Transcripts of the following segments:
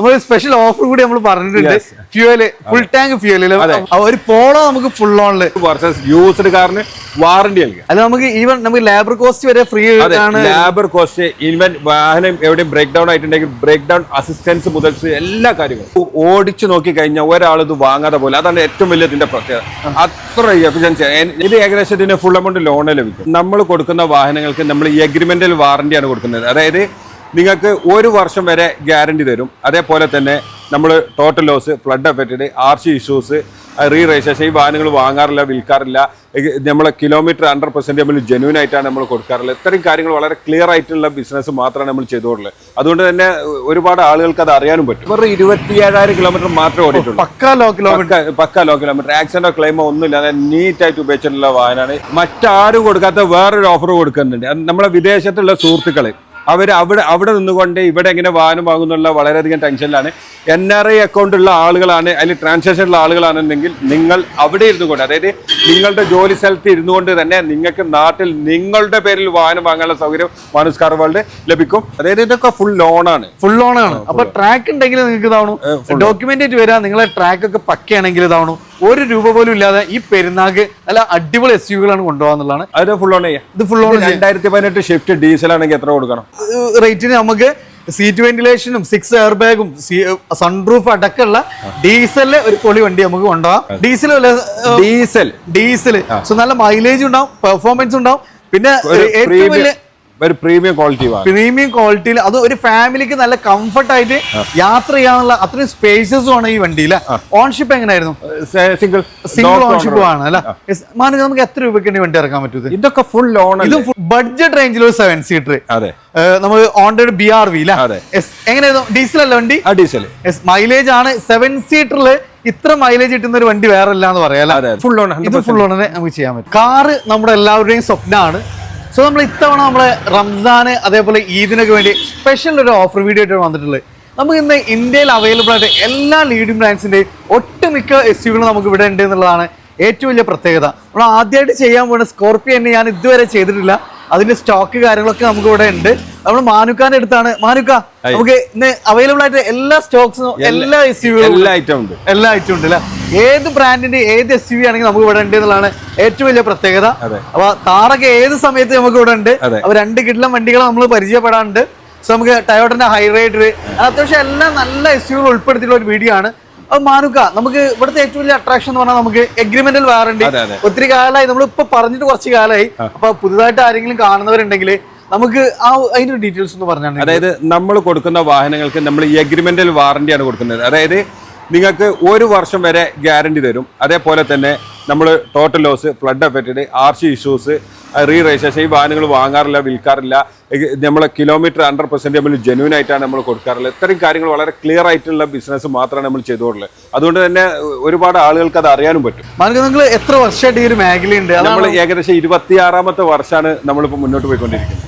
നമ്മൾ special offer കൂടി നമ്മൾ പറഞ്ഞിട്ടുണ്ട്. ഫ്യൂവൽ ഫുൾ ടാങ്ക് ഫ്യൂവൽ ഒരു പോളോ നമുക്ക് ഫുൾ ഓണിൽ യൂസ്ഡ് കാറിന് വാറണ്ടി നൽകുക. അത് നമുക്ക് ഈവൻ നമുക്ക് ലേബർ കോസ്റ്റ് വരെ ഫ്രീ ആണ് ലേബർ കോസ്റ്റ് ഇവൻ വാഹനം എവിടെയും ബ്രേക്ക് ഡൗൺ ആയിട്ടുണ്ടെങ്കിൽ ബ്രേക്ക് ഡൗൺ അസിസ്റ്റൻസ് മുതൽ എല്ലാ കാര്യങ്ങളും. ഓടിച്ചു നോക്കി കഴിഞ്ഞാൽ ഒരാൾ ഇത് വാങ്ങാതെ പോലെ. അതാണ് ഏറ്റവും വലിയ ഇതിന്റെ പ്രത്യേകത. അത്ര എഫിഷ്യൻസി ഇത് ഏകദേശം ഇതിന് ഫുൾ എമൗണ്ട് ലോണ് ലഭിക്കും. നമ്മൾ കൊടുക്കുന്ന വാഹനങ്ങൾക്ക് നമ്മൾ ഈ എഗ്രിമെന്റൽ വാറണ്ടിയാണ് കൊടുക്കുന്നത്. അതായത് നിങ്ങൾക്ക് ഒരു വർഷം വരെ ഗ്യാരണ്ടി തരും. അതേപോലെ തന്നെ നമ്മൾ total loss flood affected R C issues re registration ഈ വാഹനങ്ങൾ വാങ്ങാറില്ല വിൽക്കാറില്ല. നമ്മൾ കിലോമീറ്റർ ഹൺഡ്രഡ് പെർസെന്റ് നമ്മൾ ജെന്യൂൻ ആയിട്ടാണ് നമ്മൾ കൊടുക്കാറുള്ളത്. ഇത്രയും കാര്യങ്ങൾ വളരെ ക്ലിയർ ആയിട്ടുള്ള ബിസിനസ് മാത്രമാണ് നമ്മൾ ചെയ്തുകൊടുള്ളത് അതുകൊണ്ട് തന്നെ ഒരുപാട് ആളുകൾക്ക് അത് അറിയാനും പറ്റും. വെറും ഇരുപത്തിയേഴായിരം കിലോമീറ്റർ മാത്രമേ ഓടിയിട്ടുള്ളൂ. പക്കാ ലോ കിലോമീറ്റർ പക്ക ലോ കിലോമീറ്റർ ആക്സിഡന്റോ ക്ലെയിമോ ഒന്നുമില്ലാതെ നീറ്റായിട്ട് ഉപയോഗിച്ചിട്ടുള്ള വാഹനമാണ്. മറ്റാരും കൊടുക്കാത്ത വേറൊരു ഓഫർ കൊടുക്കുന്നുണ്ട്. നമ്മുടെ നമ്മളെ വിദേശത്തുള്ള സുഹൃത്തുക്കൾ. അവർ അവിടെ അവിടെ നിന്നുകൊണ്ട് ഇവിടെ എങ്ങനെ വാഹനം വാങ്ങുന്നുള്ള വളരെയധികം ടെൻഷനിലാണ്. എൻ ആർ ഐ അക്കൗണ്ട് ഉള്ള ആളുകളാണ് അതിൽ ട്രാൻസാക്ഷൻ ഉള്ള ആളുകളാണെന്നുണ്ടെങ്കിൽ നിങ്ങൾ അവിടെ ഇരുന്നു കൊണ്ട് അതായത് നിങ്ങളുടെ ജോലി സ്ഥലത്ത് ഇരുന്നു കൊണ്ട് തന്നെ നിങ്ങൾക്ക് നാട്ടിൽ നിങ്ങളുടെ പേരിൽ വാഹനം വാങ്ങാനുള്ള സൗകര്യം മാനസ് കാർ വേൾഡ് ലഭിക്കും. അതായത് ഇതൊക്കെ ഫുൾ ലോണാണ് ഫുൾ ലോൺ ആണ്. അപ്പൊ ട്രാക്ക് ഉണ്ടെങ്കിൽ നിങ്ങൾക്ക് ഇതാവണു. ഡോക്യുമെന്റ് വരാം നിങ്ങളെ ട്രാക്ക് ഒക്കെ പക്കയാണെങ്കിൽ ഇതാവണു. ഒരു രൂപ പോലും ഇല്ലാതെ ഈ പെരുന്നാക്ക് നല്ല അടിപൊളി എസ് യുകളാണ് കൊണ്ടുപോകാന്നുള്ളതാണ്. അത് ഫുൾ ഓൺ ചെയ്യാം. ഇത് ഫുൾ ഓൺ രണ്ടായിരത്തി പതിനെട്ട് ഷിഫ്റ്റ് ഡീസൽ ആണെങ്കിൽ എത്ര കൊടുക്കണം? റേറ്റിന് നമുക്ക് സീറ്റ് വെന്റിലേഷനും സിക്സ് എയർ ബാഗും സൺറൂഫ് അടക്കമുള്ള ഡീസലിലെ ഒരു പൊളി വണ്ടി നമുക്ക് കൊണ്ടുപോകാം. ഡീസൽ ഡീസൽ ഡീസൽ സോ നല്ല മൈലേജ് ഉണ്ടാവും പെർഫോമൻസ് ഉണ്ടാവും. പിന്നെ ഏറ്റവും വലിയ ഒരു പ്രീമിയം ക്വാളിറ്റി പ്രീമിയം ക്വാളിറ്റിയിൽ അത് ഒരു ഫാമിലിക്ക് നല്ല കംഫർട്ട് ആയിട്ട് യാത്ര ചെയ്യാനുള്ള അത്രയും സ്പേസസും ആണ് ഈ വണ്ടിയിൽ ഓൺഷിപ്പ് എങ്ങനെയായിരുന്നു സിംഗിൾ സിംഗിൾ ഓൺഷിപ്പ് ആണ് അല്ലെ? മാനേജ് നമുക്ക് എത്ര രൂപയ്ക്ക് വണ്ടി ഇറക്കാൻ പറ്റും ഇതൊക്കെ ഫുൾ ലോൺ ഇത് ബഡ്ജറ്റ് റേഞ്ചിൽ ഒരു സെവൻ സീറ്റർ അതെ. നമ്മൾ ഓൺഡേഡ് ബി ആർ വി. എങ്ങനെയായിരുന്നു? ഡീസൽ അല്ല വണ്ടി? ഡീസൽ മൈലേജ് ആണ് സെവൻ സീറ്ററിൽ ഇത്ര മൈലേജ് കിട്ടുന്ന ഒരു വണ്ടി വേറെ ഇല്ല എന്ന് പറയാം ഫുൾ ഓൺ ഇത് ഫുൾ ഓണനെ നമുക്ക് ചെയ്യാൻ പറ്റും. കാറ് നമ്മുടെ എല്ലാവരുടെയും സ്വപ്നമാണ് സോ നമ്മൾ ഇത്തവണ നമ്മളെ റംസാന് അതേപോലെ ഈദിനൊക്കെ വേണ്ടി സ്പെഷ്യൽ ഒരു ഓഫർ വീഡിയോ ആയിട്ട് വന്നിട്ടുള്ളത്. നമുക്ക് ഇന്ന് ഇന്ത്യയിൽ അവൈലബിൾ ആയിട്ട് എല്ലാ ലീഡിംഗ് ബ്രാൻഡ്സിന്റെയും ഒട്ടുമിക്ക എസ് യുകളും നമുക്ക് ഇവിടെ ഉണ്ട് എന്നുള്ളതാണ് ഏറ്റവും വലിയ പ്രത്യേകത. നമ്മൾ ആദ്യമായിട്ട് ചെയ്യാൻ പോകുന്ന സ്കോർപ്പിയോ തന്നെ ഞാൻ ഇതുവരെ ചെയ്തിട്ടില്ല. അതിന്റെ സ്റ്റോക്ക് കാര്യങ്ങളൊക്കെ നമുക്ക് ഇവിടെ ഉണ്ട്. നമ്മൾ മാനുക്കാന്റെ അടുത്താണ്. മാനുക്ക നമുക്ക് ഇന്ന് അവൈലബിൾ ആയിട്ട് എല്ലാ സ്റ്റോക്സും എല്ലാ എസ് യുണ്ടും എല്ലാ ഐറ്റം ഉണ്ട്. എല്ലാ ഐറ്റം ഉണ്ട് അല്ലേ? ഏത് ബ്രാൻഡിന്റെ ഏത് എസ് യു ആണെങ്കിൽ നമുക്ക് ഇവിടെ ഉണ്ട് എന്നുള്ളതാണ് ഏറ്റവും വലിയ പ്രത്യേകത. അപ്പൊ താറൊക്കെ ഏത് സമയത്ത് നമുക്ക് ഇവിടെ ഉണ്ട്. അപ്പൊ രണ്ട് കിട്ടിലും വണ്ടികൾ നമ്മൾ പരിചയപ്പെടാറുണ്ട്. സോ നമുക്ക് ടയോട്ടന്റെ ഹൈറൈഡർ അത്യാവശ്യം എല്ലാം നല്ല എസ് യുകൾ ഉൾപ്പെടുത്തിയിട്ടുള്ള ഒരു വീഡിയോ ആണ്. അപ്പൊ മാനുക്ക നമുക്ക് ഇവിടുത്തെ ഏറ്റവും വലിയ അട്രാക്ഷൻ എന്ന് പറഞ്ഞാൽ നമുക്ക് എഗ്രിമെന്റൽ വാറണ്ടി അതെ, അതെ. ഒത്തിരി കാലമായി നമ്മൾ ഇപ്പൊ പറഞ്ഞിട്ട് കുറച്ച് കാലമായി. അപ്പൊ പുതുതായിട്ട് ആരെങ്കിലും കാണുന്നവരുണ്ടെങ്കിൽ നമുക്ക് ആ അതിന്റെ ഡീറ്റെയിൽസ് ഒന്ന് പറഞ്ഞാൽ അതായത് നമ്മൾ കൊടുക്കുന്ന വാഹനങ്ങൾക്ക് നമ്മൾ ഈ എഗ്രിമെന്റൽ വാറണ്ടിയാണ് കൊടുക്കുന്നത്. അതായത് നിങ്ങൾക്ക് ഒരു വർഷം വരെ ഗ്യാരണ്ടി തരും. അതേപോലെ തന്നെ നമ്മൾ total loss flood affected R C issues re registration ഈ വാഹനങ്ങൾ വാങ്ങാറില്ല വിൽക്കാറില്ല നമ്മൾ നമ്മളെ കിലോമീറ്റർ ഹൺഡ്രഡ് പെർസെന്റ് നമ്മൾ ജെന്യൂൻ ആയിട്ടാണ് നമ്മൾ കൊടുക്കാറുള്ളത്. ഇത്രയും കാര്യങ്ങൾ വളരെ ക്ലിയർ ആയിട്ടുള്ള ബിസിനസ് മാത്രമാണ് നമ്മൾ ചെയ്തുകൊടുള്ളത് അതുകൊണ്ട് തന്നെ ഒരുപാട് ആളുകൾക്ക് അത് അറിയാനും പറ്റും. നിങ്ങൾ എത്ര വർഷമായിട്ട് ഈ ഒരു മേഖലയുണ്ട്? നമ്മൾ ഏകദേശം ഇരുപത്തിയാറാമത്തെ വർഷമാണ് നമ്മളിപ്പോൾ മുന്നോട്ട് പോയിക്കൊണ്ടിരിക്കുന്നത്.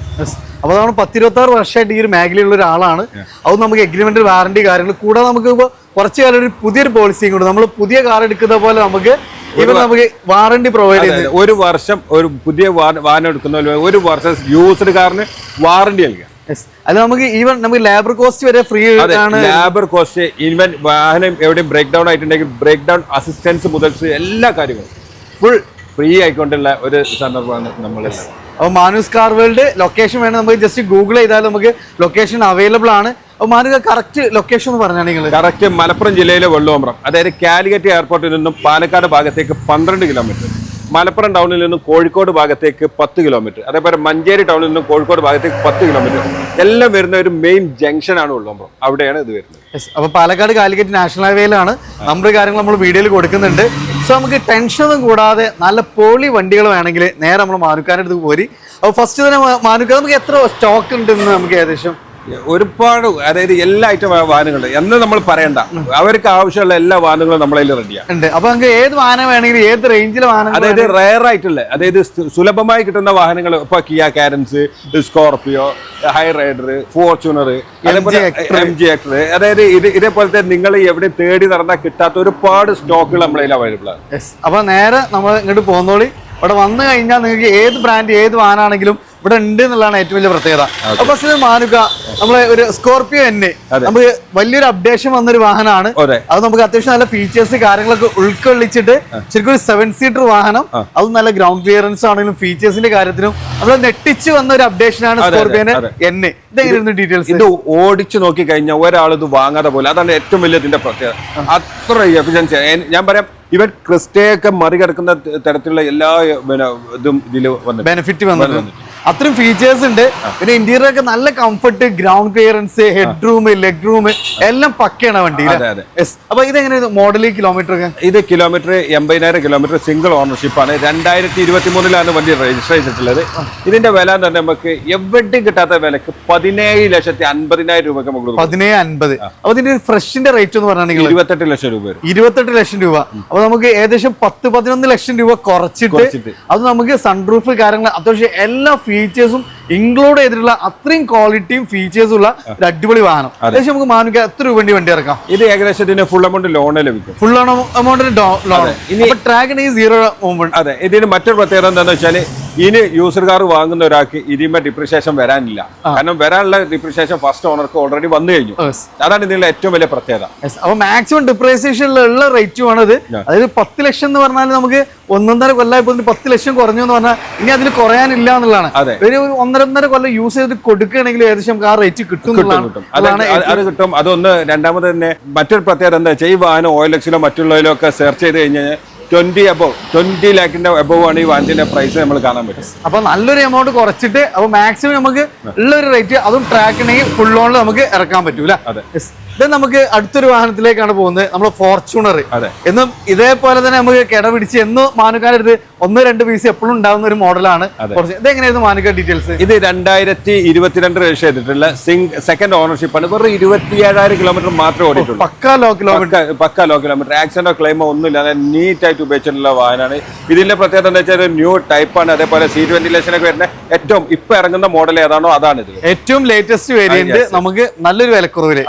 അപ്പോൾ അപ്പൊ നമ്മൾ പത്തിരുപത്തി ആറ് വർഷമായിട്ട് ഈ ഒരു മേഖലയുള്ള ഒരാളാണ്. അത് നമുക്ക് എഗ്രിമെന്റ് വാറണ്ടി കാര്യങ്ങൾ കൂടാതെ നമുക്ക് കുറച്ച് കാലം ഒരു പുതിയൊരു പോളിസിയും കൂടെ നമ്മൾ പുതിയ കാർ എടുക്കുന്ന പോലെ നമുക്ക് ഇവർ നമുക്ക് വാറണ്ടി പ്രൊവൈഡ് ചെയ്യുന്നത്. ഒരു വർഷം ഒരു പുതിയ വാഹനം എടുക്കുന്ന ഒരു വർഷം യൂസ്ഡ് കാറിന് വാറണ്ടി നൽകുക. അല്ല അത് നമുക്ക് ഈവൻ നമുക്ക് ലേബർ കോസ്റ്റ് വരെ ഫ്രീ ആണ്. ലേബർ കോസ്റ്റ് ഈവൻ വാഹനം എവിടെയും ബ്രേക്ക് ഡൗൺ ആയിട്ടുണ്ടെങ്കിൽ ബ്രേക്ക് ഡൗൺ അസിസ്റ്റൻസ് മുതൽ എല്ലാ കാര്യങ്ങളും. ഫുൾ ഫ്രീ ആയിക്കൊണ്ടുള്ള ഒരു സന്ദർഭമാണ് നമ്മൾ അപ്പൊ മാനുസ് കാർ വേൾഡ് ലൊക്കേഷൻ വേണം നമുക്ക് ജസ്റ്റ് ഗൂഗിൾ ചെയ്താൽ നമുക്ക് ലൊക്കേഷൻ അവൈലബിൾ ആണ്. മാനുക കറക്റ്റ് ലൊക്കേഷൻ എന്ന് പറഞ്ഞാൽ നിങ്ങൾ കറക്റ്റ് മലപ്പുറം ജില്ലയിലെ വെള്ളുവമ്പ്രം അതായത് കാലിക്കറ്റ് എയർപോർട്ടിൽ നിന്നും പാലക്കാട് ഭാഗത്തേക്ക് പന്ത്രണ്ട് കിലോമീറ്റർ മലപ്പുറം ടൗണിൽ നിന്നും കോഴിക്കോട് ഭാഗത്തേക്ക് പത്ത് കിലോമീറ്റർ അതേപോലെ മഞ്ചേരി ടൗണിൽ നിന്നും കോഴിക്കോട് ഭാഗത്തേക്ക് പത്ത് കിലോമീറ്റർ എല്ലാം വരുന്ന ഒരു മെയിൻ ജംഗ്ഷനാണ് വെള്ളുവമ്പ്രം അവിടെയാണ് ഇത് വരുന്നത്. അപ്പൊ പാലക്കാട് കാലിക്കറ്റ് നാഷണൽ ഹൈവേയിലാണ് നമ്പർ കാര്യങ്ങൾ നമ്മൾ വീഡിയോയിൽ കൊടുക്കുന്നുണ്ട്. സോ നമുക്ക് ടെൻഷനൊന്നും കൂടാതെ നല്ല പോളി വണ്ടികൾ വേണമെങ്കിൽ നേരെ നമ്മൾ മാനുക്കാരുടെ അടുത്ത് പോരി. അപ്പൊ ഫസ്റ്റ് തന്നെ മാനുക്ക നമുക്ക് എത്ര സ്റ്റോക്ക് ഉണ്ടെന്ന് നമുക്ക് ഏകദേശം ഒരുപാട് അതായത് എല്ലാ ഐറ്റം വാഹനങ്ങളുണ്ട്. എന്ന് നമ്മൾ പറയണ്ട. അവർക്ക് ആവശ്യമുള്ള എല്ലാ വാഹനങ്ങളും നമ്മളതിൽ റെഡിയാണ് അപ്പൊ നമുക്ക് ഏത് വാഹനം വേണമെങ്കിലും ഏത് റേഞ്ചിലെ വാഹനം അതായത് റയർ ആയിട്ടുള്ള അതായത് സുലഭമായി കിട്ടുന്ന വാഹനങ്ങൾ ഇപ്പൊ Kia Carens Scorpio Hyryder Fortuner. M G Hector അതായത് ഇത് ഇതേപോലത്തെ നിങ്ങൾ എവിടെ തേടി നടന്നാൽ കിട്ടാത്ത ഒരുപാട് സ്റ്റോക്കുകൾ നമ്മളതിൽ അവൈലബിൾ ആണ്. അപ്പൊ നേരെ നമ്മൾ ഇങ്ങോട്ട് പോകുന്നോളി ഇവിടെ വന്നു കഴിഞ്ഞാൽ നിങ്ങൾക്ക് ഏത് ബ്രാൻഡ് ഏത് വാഹനമാണെങ്കിലും ഇവിടെ ഉണ്ട് എന്നുള്ളതാണ് ഏറ്റവും വലിയ പ്രത്യേകത. അപ്പൊ മാനുക നമ്മളെ ഒരു സ്കോർപിയോ എന്നെ. നമുക്ക് വലിയൊരു അപ്ഡേഷൻ വന്നൊരു വാഹനമാണ്. അതെ നമുക്ക് അത്യാവശ്യം നല്ല ഫീച്ചേഴ്സ് കാര്യങ്ങളൊക്കെ ഉൾക്കൊള്ളിച്ചിട്ട് ശരിക്കും ഒരു സെവൻ സീറ്റർ വാഹനം. അത് നല്ല ഗ്രൗണ്ട് ക്ലിയറൻസ് ആണെങ്കിലും ഫീച്ചേഴ്സിന്റെ കാര്യത്തിലും നമ്മൾ നെട്ടിച്ച് വന്ന ഒരു അപ്ഡേഷൻ ആണ് സ്കോർപിയോ സ്കോർപിയോന്. എന്നെ. ഇതെങ്ങനെയായിരുന്നു ഡീറ്റെയിൽസ് ഇത് ഓടിച്ചു നോക്കി കഴിഞ്ഞാൽ ഒരാൾ ഇത് വാങ്ങാതെ പോലെ. അതാണ് ഏറ്റവും വലിയ ഇതിന്റെ പ്രത്യേകത. അത്ര എഫിഷ്യൻസി ഞാൻ പറയാം ഇവൻ ക്രിസ്റ്റയൊക്കെ മറികടക്കുന്ന തരത്തിലുള്ള എല്ലാ പിന്നെ ഇതും ഇതിൽ വന്നു ബെനിഫിറ്റ് വന്നിട്ടുണ്ട്. അത്രയും ഫീച്ചേഴ്സ് ഉണ്ട്. പിന്നെ ഇന്റീരിയർ ഒക്കെ നല്ല comfort ground clearance head room leg room എല്ലാം പക്കയാണ് വണ്ടി. അപ്പൊ ഇതെങ്ങനെയാണ് മോഡൽ കിലോമീറ്റർ ഒക്കെ ഇത് കിലോമീറ്റർ എൺപതിനായിരം കിലോമീറ്റർ സിംഗിൾ ഓണർഷിപ്പ് ആണ്. രണ്ടായിരത്തി ഇരുപത്തി മൂന്നിലാണ് വണ്ടി രജിസ്റ്റർ ചെയ്തിട്ടുള്ളത്. ഇതിന്റെ വില എന്ന് പറഞ്ഞാൽ നമുക്ക് എവിടെയും കിട്ടാത്ത വിലക്ക് പതിനേഴ് ലക്ഷത്തി അൻപതിനായിരം രൂപ നമുക്ക്. പതിനേഴ് അൻപത്. അപ്പൊ ഇതിന്റെ ഫ്രഷിന്റെ റേറ്റ് എന്ന് പറഞ്ഞാൽ ഇരുപത്തെട്ട് ലക്ഷം രൂപ ഇരുപത്തെട്ട് ലക്ഷം രൂപ. അപ്പൊ നമുക്ക് ഏകദേശം പത്ത് പതിനൊന്ന് ലക്ഷം രൂപ കുറച്ചിട്ട് കുറച്ചിട്ട്. അത് നമുക്ക് സൺറൂഫ് കാര്യങ്ങൾ അത്യാവശ്യം എല്ലാ ഫീച്ചേഴ്സും ഇൻക്ലൂഡ് ചെയ്തിട്ടുള്ള അത്രയും ക്വാളിറ്റിയും ഫീച്ചേഴ്സും ഉള്ള ഒരു അടിപൊളി വാഹനം. ഏകദേശം നമുക്ക് മാനുക എത്ര രൂപ വേണ്ടി വണ്ടി ഇറക്കാം? ഇത് ഏകദേശം ഇതിന് ഫുൾ എമൗണ്ട് ലോണ് ലഭിക്കും ഫുൾ എമൗണ്ടിന് ലോൺ. ഇനി- ട്രാക്കിന് സീറോ അതെ. ഇതിന് മറ്റൊരു പ്രത്യേകത എന്താണെന്ന് വെച്ചാൽ ഇനി യൂസർ കാർ വാങ്ങുന്ന ഒരാൾക്ക് ഇതിന്മേ ഡിപ്രിസിയേഷൻ വരാനില്ല. കാരണം വരാനുള്ള ഡിപ്രിസിയേഷൻ ഫസ്റ്റ് ഓണർക്ക് ഓൾറെഡി വന്നു കഴിഞ്ഞു. അതാണ് ഇതിനുള്ള ഏറ്റവും വലിയ പ്രത്യേകത. അപ്പൊ മാക്സിമം ഡിപ്രിസിയേഷനിലുള്ള റേറ്റും ആണത്. അതായത് പത്ത് ലക്ഷം എന്ന് പറഞ്ഞാൽ നമുക്ക് ഒന്നൊന്നര കൊല്ലമായപ്പോൾ പത്ത് ലക്ഷം കുറഞ്ഞു എന്ന് പറഞ്ഞാൽ ഇനി അതിൽ കുറയാനില്ല എന്നുള്ളതാണ്. അതെ. ഒരു ഒന്നരൊന്നര കൊല്ലം യൂസ് ചെയ്ത് കൊടുക്കുകയാണെങ്കിൽ ഏകദേശം കാർ ആ റേറ്റ് കിട്ടും അത് കിട്ടും. അതൊന്ന് രണ്ടാമത് തന്നെ മറ്റൊരു പ്രത്യേകത എന്താ വെച്ചാൽ ഈ വാഹനം ഓയിലക്സിലോ മറ്റുള്ളവരിലോ മറ്റുള്ളതിലോ ഒക്കെ സെർച്ച് ചെയ്ത് കഴിഞ്ഞാൽ ട്വന്റി അബവ് ട്വന്റി ലാഖിന്റെ അബവ് ആണ് ഈ വാഹനത്തിന്റെ പ്രൈസ് നമ്മൾ കാണാൻ പറ്റും. അപ്പൊ നല്ലൊരു എമൗണ്ട് കുറച്ചിട്ട് അപ്പൊ മാക്സിമം നമുക്ക് ഉള്ള ഒരു റേറ്റ് അതും ട്രാക്ക് ഉണ്ടെങ്കിൽ ഫുൾ ഓണിൽ നമുക്ക് ഇറക്കാൻ പറ്റൂല. അതെ. ഇത് നമുക്ക് അടുത്തൊരു വാഹനത്തിലേക്കാണ് പോകുന്നത്. നമ്മൾ ഫോർച്യൂണർ അതെ. എന്നും ഇതേപോലെ തന്നെ നമുക്ക് കിട പിടിച്ച് എന്നും മാനുക്കാരെടുത്ത് ഒന്ന് രണ്ട് പീസ് എപ്പോഴും ഉണ്ടാകുന്ന ഒരു മോഡലാണ്. ഇതെങ്ങനെയായിരുന്നു മാനുക്ക ഡീറ്റെയിൽസ് ഇത് രണ്ടായിരത്തി ഇരുപത്തിരണ്ട് രജിസ്റ്റർ ചെയ്തിട്ടുള്ള സിംഗ് സെക്കൻഡ് ഓണർഷിപ്പ് ആണ്. വെറും ഇരുപത്തിയേഴായിരം കിലോമീറ്റർ മാത്രമേ ഓടിയിട്ടുള്ളൂ. പക്കാ ലോ കിലോമീറ്റർ പക്ക- ലോ കിലോമീറ്റർ ആക്സിഡന്റോ ക്ലെയിമോ ഒന്നുമില്ലാതെ നീറ്റ് ആയിട്ട് ഉപയോഗിച്ചിട്ടുള്ള വാഹനമാണ്. ഇതിന്റെ പ്രത്യേകത എന്താ വെച്ചാൽ ന്യൂ ടൈപ്പാണ് അതേപോലെ സീറ്റ് വെന്റിലേഷൻ ഒക്കെ വരുന്ന ഏറ്റവും ഇപ്പൊ ഇറങ്ങുന്ന മോഡൽ ഏതാണോ അതാണ് ഇത് ഏറ്റവും ലേറ്റസ്റ്റ് വേരിയന്റ് നമുക്ക് നല്ലൊരു വിലക്കുറവിൽ.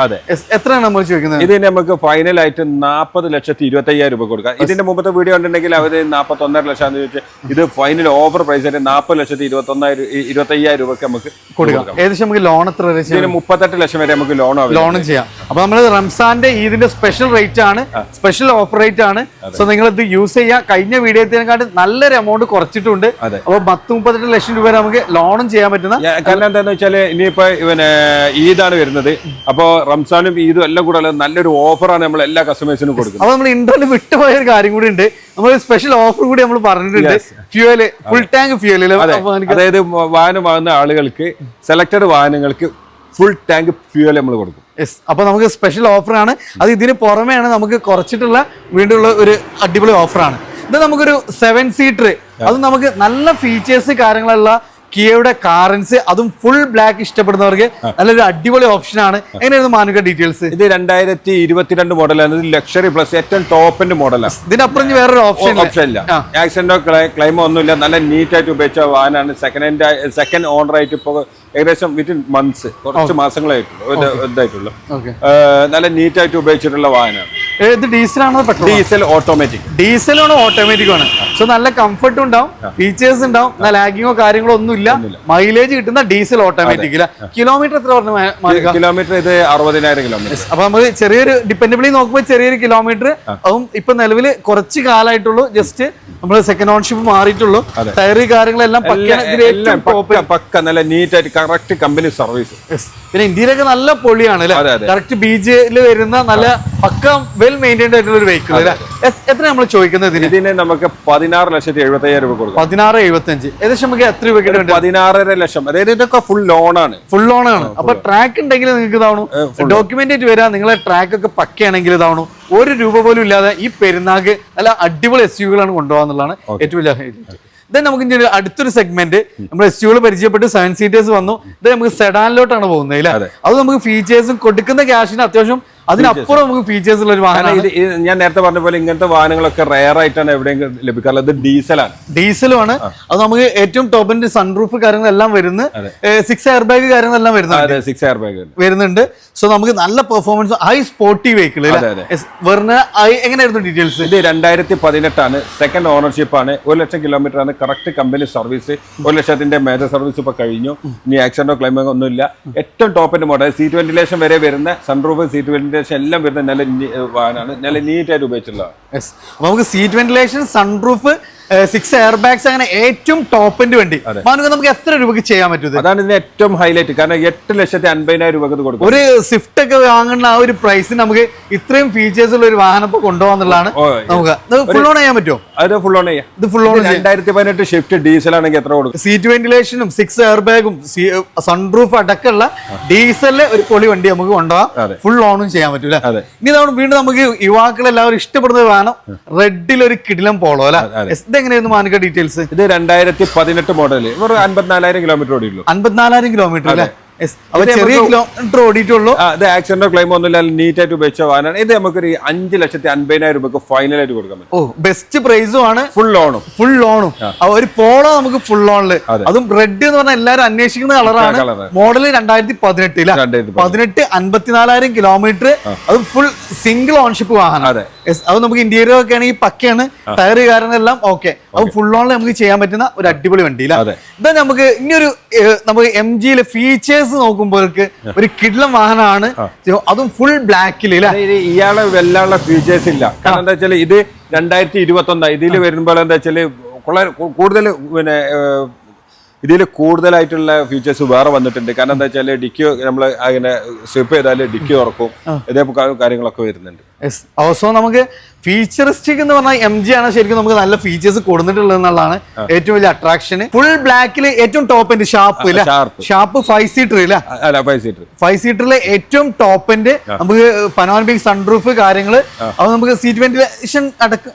എത്രയാണ് നമ്മൾ ചോദിക്കുന്നത്? ഇതിന് നമുക്ക് ഫൈനൽ ആയിട്ട് നാൽപ്പത് ലക്ഷത്തി ഇരുപത്തി അയ്യായിരം രൂപ കൊടുക്കാം. ഇതിന്റെ മുമ്പത്തെ വീഡിയോ ഉണ്ടെങ്കിൽ അവർ നാൽപ്പത്തി ഒന്നര ലക്ഷം എന്ന് ചോദിച്ചാൽ ഇത് ഫൈനൽ ഓവർ പ്രൈസ് ആയിട്ട് നാൽപ്പത് ലക്ഷത്തി ഇരുപത്തി ഒന്നായിരം ഇരുപത്തി അയ്യായിരം രൂപയ്ക്ക് നമുക്ക് കൊടുക്കാം. ഏകദേശം നമുക്ക് ലോൺ എത്ര വരെ ഇതിന് മുപ്പത്തെട്ട് ലക്ഷം വരെ നമുക്ക് ലോൺ ലോണും ചെയ്യാം. അപ്പൊ നമ്മൾ റംസാന്റെ ഇതിന്റെ സ്പെഷ്യൽ റേറ്റ് ആണ് സ്പെഷ്യൽ ഓഫർ റേറ്റ് ആണ്. സോ നിങ്ങൾ ഇത് യൂസ് ചെയ്യാം. കഴിഞ്ഞ വീഡിയോത്തിനെക്കാട്ട് നല്ലൊരു എമൗണ്ട് കുറച്ചിട്ടുണ്ട്. അപ്പൊ പത്ത് മുപ്പത്തെട്ട് ലക്ഷം രൂപ നമുക്ക് ലോണും ചെയ്യാൻ പറ്റുന്ന കാരണം എന്താണെന്ന് വെച്ചാൽ ഇനിയിപ്പോ ഇവന് ഈദാണ് വരുന്നത്. അപ്പോ റംസാനും ഈദും എല്ലാം കൂടെ നല്ലൊരു ഓഫറാണ് നമ്മൾ എല്ലാ കസ്റ്റമേഴ്സിനും കൊടുക്കുന്നത്. അപ്പൊ നമ്മൾ ഇന്റർവ്യൂ വിട്ടുപോയ ഒരു കാര്യം കൂടി ഉണ്ട്. നമ്മൾ സ്പെഷ്യൽ ഓഫർ കൂടി നമ്മൾ പറഞ്ഞിട്ടുണ്ട്. ഫ്യൂവൽ ഫുൾ ടാങ്ക് ഫ്യൂവൽ അതായത് വാഹനം വാങ്ങുന്ന ആളുകൾക്ക് സെലക്ടഡ് വാഹനങ്ങൾക്ക് ഫുൾ ടാങ്ക് ഫ്യൂവൽ നമ്മൾ കൊടുക്കും. യെസ് അപ്പൊ നമുക്ക് സ്പെഷ്യൽ ഓഫറാണ് അത് ഇതിന് പുറമെയാണ് നമുക്ക് കുറച്ചിട്ടുള്ള വീണ്ടും ഉള്ള ഒരു അടിപൊളി ഓഫറാണ് ഇത് നമുക്കൊരു സെവൻ സീറ്റർ അത് നമുക്ക് നല്ല ഫീച്ചേഴ്സ് കാര്യങ്ങളുള്ള കിയയുടെ കാറൻസ് അതും ഫുൾ ബ്ലാക്ക് ഇഷ്ടപ്പെടുന്നവർക്ക് നല്ലൊരു അടിപൊളി ഓപ്ഷൻ ആണ്. എങ്ങനെയായിരുന്നു മാനുക ഡീറ്റെയിൽസ് ഇത് രണ്ടായിരത്തി ഇരുപത്തിരണ്ട് മോഡലാണ് ഇത് ലക്ഷറി പ്ലസ് ഏറ്റവും ടോപ്പിന്റെ മോഡലാണ് ഇതിനപ്പുറം വേറൊരു ഓപ്ഷൻ ഓപ്ഷൻ ഇല്ല. ആക്സിഡന്റോ ക്ലൈമോ ഒന്നുമില്ല. നല്ല നീറ്റ് ആയിട്ട് ഉപയോഗിച്ച വാഹനമാണ്. സെക്കൻഡ് ഹാൻഡ് സെക്കൻഡ് ഓണർ ആയിട്ട് ഇപ്പോൾ ഏകദേശം വിത്തിൻ മന്ത്സ് കുറച്ച് മാസങ്ങളായിട്ടുള്ളൂ. ഇത് ഇതായിട്ടുള്ളൂ. നല്ല നീറ്റ് ആയിട്ട് ഉപയോഗിച്ചിട്ടുള്ള വാഹനം ഇത് ഡീസലാണോ പെട്രോൾ ഡീസൽ ഓട്ടോമാറ്റിക് ഡീസലാണ് ഓട്ടോമാറ്റിക് ആണ്. സോ നല്ല കംഫർട്ടും ഉണ്ടാവും ഫീച്ചേഴ്സ് ഉണ്ടാവും നല്ല ലാഗിങ്ങോ കാര്യങ്ങളോ ഒന്നും ഇല്ല മൈലേജ് കിട്ടുന്ന ഡീസൽ ഓട്ടോമാറ്റിക് ഇല്ല. കിലോമീറ്റർ എത്ര പറഞ്ഞു? കിലോമീറ്റർ ഇത് അറുപതിനായിരം കിലോമീറ്റർ അപ്പൊ നമ്മൾ ചെറിയൊരു ഡിപ്പെൻഡബിളി നോക്കുമ്പോൾ ചെറിയൊരു കിലോമീറ്റർ അതും ഇപ്പൊ നിലവിൽ കുറച്ച് കാലമായിട്ടുള്ളൂ ജസ്റ്റ് നമ്മൾ സെക്കൻഡ് ഓൺഷിപ്പ് മാറിയിട്ടുള്ളൂ. ടയറി കാര്യങ്ങളെല്ലാം പക്ക നല്ല നീറ്റ് ആയിട്ട് കറക്റ്റ് കമ്പനി സർവീസ് പിന്നെ ഇന്ത്യയിലൊക്കെ നല്ല പൊളിയാണ്. കറക്റ്റ് ബീച്ചിൽ വരുന്ന നല്ല പക്ക വെൽ മെയിന്റൈൻഡ് ആയിട്ടുള്ള ഒരു വെഹിക്കിൾ എത്ര നമ്മൾ ചോദിക്കുന്നത് ഇതിന്? നമുക്ക് പതിനാറ് ലക്ഷത്തി എഴുപത്തി അയ്യായിരം രൂപ കൊടുക്കും. പതിനാറ് എഴുപത്തി അഞ്ച് ഏകദേശം നമുക്ക് എത്ര രൂപ പതിനാറര ലക്ഷം. അതായത് ഇതൊക്കെ ഫുൾ ലോണാണ് ഫുൾ ലോണാണ് ആണ്. അപ്പൊ ട്രാക്ക് ഉണ്ടെങ്കിൽ നിങ്ങൾക്ക് ഇതാവണു. ഡോക്യുമെന്റ് ആയിട്ട് വരാം നിങ്ങളെ ട്രാക്ക് ഒക്കെ പക്കയാണെങ്കിൽ ഇതാവണു. ഒരു രൂപ പോലും ഇല്ലാതെ ഈ പെരുന്നാക്ക് നല്ല അടിപൊളി എസ് യുകളാണ് കൊണ്ടുപോകാന്നുള്ളതാണ് ഏറ്റവും വലിയ ഇത് നമുക്ക് ഇനി അടുത്തൊരു സെഗ്മെന്റ് നമ്മൾ എസ് യുകൾ പരിചയപ്പെട്ട് സെവൻ സീറ്റേഴ്സ് വന്നു ഇത് നമുക്ക് സെഡാനിലോട്ടാണ് പോകുന്നത്. അത് നമുക്ക് ഫീച്ചേഴ്സും കൊടുക്കുന്ന ക്യാഷിന് അത്യാവശ്യം അതിനപ്പുറം നമുക്ക് ഫീച്ചേഴ്സ് ഉള്ള ഒരു വാഹനം ഇത് ഞാൻ നേരത്തെ പറഞ്ഞ പോലെ ഇങ്ങനത്തെ വാഹനങ്ങളൊക്കെ റയർ ആയിട്ടാണ് എവിടെയെങ്കിലും ലഭിക്കാറുള്ളത്. ഇത് ഡീസലാണ്. ഡീസലുമാണ്. അത് നമുക്ക് ഏറ്റവും ടോപ്പിന്റെ സൺറൂഫ് കാര്യങ്ങളെല്ലാം വരുന്ന സിക്സ് എയർ ബാഗ് കാര്യങ്ങളെല്ലാം വരുന്നുണ്ട്. സിക്സ് എയർ ബാഗ് വരുന്നുണ്ട്. സോ നമുക്ക് നല്ല പെർഫോമൻസ് ഹൈ സ്പോർട്ടി വെഹിക്കിൾ. വെറുതെ എങ്ങനെയായിരുന്നു ഡീറ്റെയിൽസ് ഇത് രണ്ടായിരത്തി പതിനെട്ടാണ് സെക്കൻഡ് ഓണർഷിപ്പ് ആണ്. ഒരു ലക്ഷം കിലോമീറ്റർ ആണ്. കറക്റ്റ് കമ്പനി സർവീസ് ഒരു ലക്ഷത്തിന്റെ മേജർ സർവീസ് ഇപ്പൊ കഴിഞ്ഞു. ഇനി ആക്സിഡന്റോ ക്ലൈമോ ഒന്നുമില്ല. ഏറ്റവും ടോപ്പിന്റെ മോഡൽ സീറ്റ് വെന്റിലേഷൻ വരെ വരുന്ന സൺറൂഫ് സീറ്റ് വെന്റിലേഷൻ എല്ലാം വരുന്ന നല്ല വാനാണ്. നല്ല നീറ്റായിട്ട് ഉപയോഗിച്ചിട്ടുള്ളതാണ്. നമുക്ക് seat ventilation sunroof six air bags അങ്ങനെ ഏറ്റവും ടോപ്പിന്റെ വണ്ടി. മാനുക നമുക്ക് എത്ര രൂപയ്ക്ക് ചെയ്യാൻ പറ്റും അതാണ് ഇതിന്റെ ഏറ്റവും ഹൈലൈറ്റ് കാരണം എട്ട് ലക്ഷത്തി അൻപതിനായിരം രൂപക്ക് കൊടുക്കും. ഒരു സ്വിഫ്റ്റ് ഒക്കെ വാങ്ങുന്ന ആ ഒരു പ്രൈസിന് നമുക്ക് ഇത്രയും ഫീച്ചേഴ്സ് ഉള്ള ഒരു വാഹനം ഇപ്പൊ കൊണ്ടുപോകാന്നുള്ളതാണ് നമുക്ക്. ഫുൾ ഓൺ ചെയ്യാൻ പറ്റുമോ? അത് ഫുൾ ഓൺ ചെയ്യാം. ഇത് ഫുൾ ഓൺ രണ്ടായിരത്തി പതിനെട്ട് ഷിഫ്റ്റ് ഡീസൽ ആണെങ്കിൽ എത്ര കൊടുക്കും? സീറ്റ് വെന്റിലേഷനും സിക്സ് എയർ ബാഗും സൺറൂഫ് അടക്കമുള്ള ഡീസലിലെ ഒരു പൊളി വണ്ടി നമുക്ക് കൊണ്ടുപോകാം. ഫുൾ ഓണും ചെയ്യാൻ പറ്റൂല. ഇനി നമ്മൾ വീണ്ടും നമുക്ക് യുവാക്കൾ എല്ലാവരും ഇഷ്ടപ്പെടുന്ന ഒരു വാഹനം റെഡിൽ ഒരു കിടിലം പോളോ അല്ലെ? അതെ. മാനിക മാനിക്ക ഡീറ്റെയിൽസ് ഇത് രണ്ടായിരത്തി പതിനെട്ട് മോഡൽ ഒരു അൻപത്തിനാലായിരം കിലോമീറ്റർ ഓടിയുള്ളൂ അൻപത്തിനാലായിരം കിലോമീറ്റർ അല്ലേ? ചെറിയ കിലോമീറ്റർ ഓടിയിട്ടുള്ളൂ. ആ, ഇത് ആക്സിഡന്റോ ക്ലെയിമോ ഒന്നും ഇല്ലാതെ നീറ്റ് ആയിട്ട് ഉപയോഗിച്ച വാഹനമാണ്. ഇത് നമുക്കൊരു അഞ്ച് ലക്ഷത്തി അൻപതിനായിരം രൂപക്ക് ഫൈനലായിട്ട് കൊടുക്കാൻ പറ്റും. ഓ ബെസ്റ്റ് പ്രൈസും ആണ്. ഫുൾ ലോണും ഫുൾ ലോണും ഒരു പോളോ നമുക്ക് ഫുൾ ലോണിൽ അതും. റെഡ് എന്ന് പറഞ്ഞാൽ എല്ലാവരും അന്വേഷിക്കുന്ന കളറാണ്. മോഡൽ രണ്ടായിരത്തി പതിനെട്ടില പതിനെട്ട് അൻപത്തിനാലായിരം കിലോമീറ്റർ അതും ഫുൾ സിംഗിൾ ഓൺഷിപ്പ് വാഹനം. അതെ. അത് നമുക്ക് ഇന്റീരിയർ ഒക്കെ ആണെങ്കിൽ പക്കയാണ് ടയർ കാര്യങ്ങളെല്ലാം ഓക്കെ അത് ഫുൾ ഓണിൽ നമുക്ക് ചെയ്യാൻ പറ്റുന്ന ഒരു അടിപൊളി വണ്ടി അതെ. ഇത് നമുക്ക് ഇനിയൊരു നമുക്ക് എം ജിയിലെ ഫീച്ചേഴ്സ് നോക്കുമ്പോഴേക്ക് ഒരു കിഡ്ലം വാഹനമാണ്. അതും ഫുൾ ബ്ലാക്കിൽ ഇയാളെ വെല്ലാനുള്ള ഫീച്ചേഴ്സ് ഇല്ല. കാരണം എന്താ വെച്ചാൽ ഇത് രണ്ടായിരത്തി ഇരുപത്തി ഒന്നാണ് ഇതിൽ വരുമ്പോൾ എന്താ വെച്ചാൽ കൂടുതൽ പിന്നെ ഇതിൽ കൂടുതലായിട്ടുള്ള ഫീച്ചേഴ്സ് വേറെ വന്നിട്ടുണ്ട്. കാരണം എന്താ വെച്ചാൽ ഡിക്കി നമ്മൾ അങ്ങനെ സ്വിപ്പ് ചെയ്താൽ ഡിക്കി ഉറക്കും. ഇതേ കാര്യങ്ങളൊക്കെ വരുന്നുണ്ട്. ഓൾസോ നമുക്ക് ഫീച്ചറിസ്റ്റിക് എന്ന് പറഞ്ഞാൽ എം ജി ആണ് ശരിക്കും നമുക്ക് നല്ല ഫീച്ചേഴ്സ് കൊടുത്തിട്ടുള്ളത് എന്നുള്ളതാണ് ഏറ്റവും വലിയ അട്രാക്ഷൻ ഫുൾ ബ്ലാക്കിൽ ഏറ്റവും ടോപ്പ് ഷാപ്പ് ഇല്ല Sharp. ഷാപ്പ് ഫൈവ് സീറ്റർ ഇല്ല അല്ല ഫൈവ് സീറ്റർ ഫൈവ് സീറ്ററിലെ ഏറ്റവും ടോപ്പിന്റെ നമുക്ക് പനോരമിക് സൺറൂഫ് കാര്യങ്ങൾ. അത് നമുക്ക് സീറ്റ് വെന്റിലേഷൻ അടക്കം.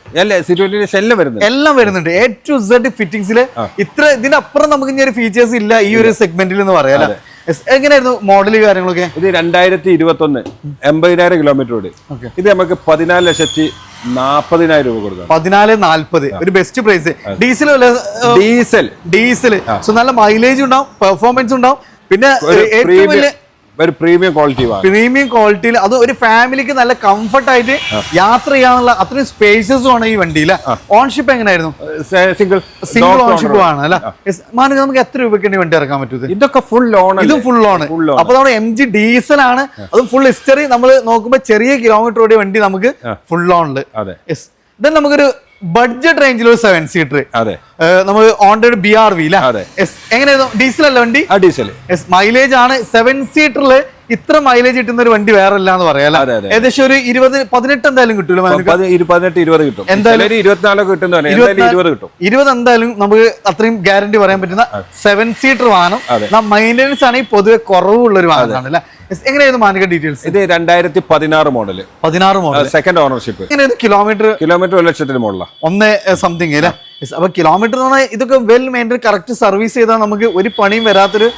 എല്ലാം വരുന്നുണ്ട്. എല്ലാം വരുന്നുണ്ട്. എ ടു സെഡ് ഫിറ്റിംഗ്സിൽ ഇത്ര ഇതിനപ്പുറം നമുക്ക് ഇനി ഒരു ഫീച്ചേഴ്സ് ഇല്ല ഈ ഒരു സെഗ്മെന്റിൽ എന്ന് പറയാം. എങ്ങനെയായിരുന്നു മോഡൽ കാര്യങ്ങളൊക്കെ? ഇത് രണ്ടായിരത്തി ഇരുപത്തി ഒന്ന് എൺപതിനായിരം കിലോമീറ്റർ ഓടി ഇത് നമുക്ക് പതിനാല് ലക്ഷത്തി നാപ്പതിനായിരം രൂപ കൊടുക്കാം. പതിനാല് നാല്പത് ഒരു best price diesel diesel diesel so നല്ല മൈലേജ് ഉണ്ടാവും പെർഫോമൻസ് ഉണ്ടാവും. പിന്നെ ഏറ്റവും വലിയ ഒരു പ്രീമിയം ക്വാളിറ്റി പ്രീമിയം ക്വാളിറ്റിയിൽ അത് ഒരു ഫാമിലിക്ക് നല്ല കംഫർട്ട് ആയിട്ട് യാത്ര ചെയ്യാനുള്ള അത്രയും സ്പേസസും ആണ് ഈ വണ്ടിയിൽ ഓൺഷിപ്പ് എങ്ങനെയായിരുന്നു സിംഗിൾ സിംഗിൾ ഓൺഷിപ്പ് ആണ് അല്ലെ? മാനേജ് നമുക്ക് എത്ര രൂപയ്ക്ക് വണ്ടി ഇറക്കാൻ പറ്റും ഇത്? ഇതൊക്കെ ഫുൾ ലോൺ ഇതും ഫുൾ ഓൺ. അപ്പൊ നമ്മുടെ എം ജി ഡീസൽ ആണ്. അതും ഫുൾ ഹിസ്റ്ററി നമ്മൾ നോക്കുമ്പോൾ ചെറിയ കിലോമീറ്റർ ഓടിയ വണ്ടി നമുക്ക് ഫുൾ ഓണിൽ അതെ. ദെൻ നമുക്കൊരു ബഡ്ജറ്റ് റേഞ്ചിൽ ഒരു സെവൻ സീറ്റർ അതെ. നമ്മൾ ഓൺ ബി ആർ വി. എങ്ങനെയായിരുന്നു? ഡീസൽ അല്ല വണ്ടി? ആ ഡീസൽ മൈലേജ് ആണ് സെവൻ സീറ്ററിൽ ഇത്ര മൈലേജ് കിട്ടുന്ന ഒരു വണ്ടി വേറെ ഇല്ല എന്ന് പറയാം. ഏകദേശം ഒരു ഇരുപത് പതിനെട്ട് എന്തായാലും കിട്ടൂല പതിനെട്ട് ഇരുപത് കിട്ടും. എന്തായാലും- ഇരുപത്തിനാലൊക്കെ കിട്ടും ഇരുപത് കിട്ടും. ഇരുപത് എന്തായാലും നമുക്ക് അത്രയും ഗ്യാരണ്ടി പറയാൻ പറ്റുന്ന സെവൻ സീറ്റർ വാഹനം. മൈന്റനൻസ് ആണെങ്കിൽ പൊതുവെ കുറവുള്ള ഒരു വാഹനമാണ് അല്ലേ? എങ്ങനെയായിരുന്നു മാനിക ഡീറ്റെയിൽസ് ഇത് രണ്ടായിരത്തി പതിനാറ് മോഡൽ പതിനാറ് model second ownership kilometre kilometre ഒരു ലക്ഷത്തിന് മുകളിലാണ് ഒന്ന് സംതിങ് അല്ലേ? അപ്പൊ കിലോമീറ്റർ എന്ന് പറഞ്ഞാൽ ഇതൊക്കെ വെൽ മെയിന്റൈൻ കറക്റ്റ് സർവീസ് ചെയ്താൽ നമുക്ക് ഒരു പണിയും വരാത്തൊരു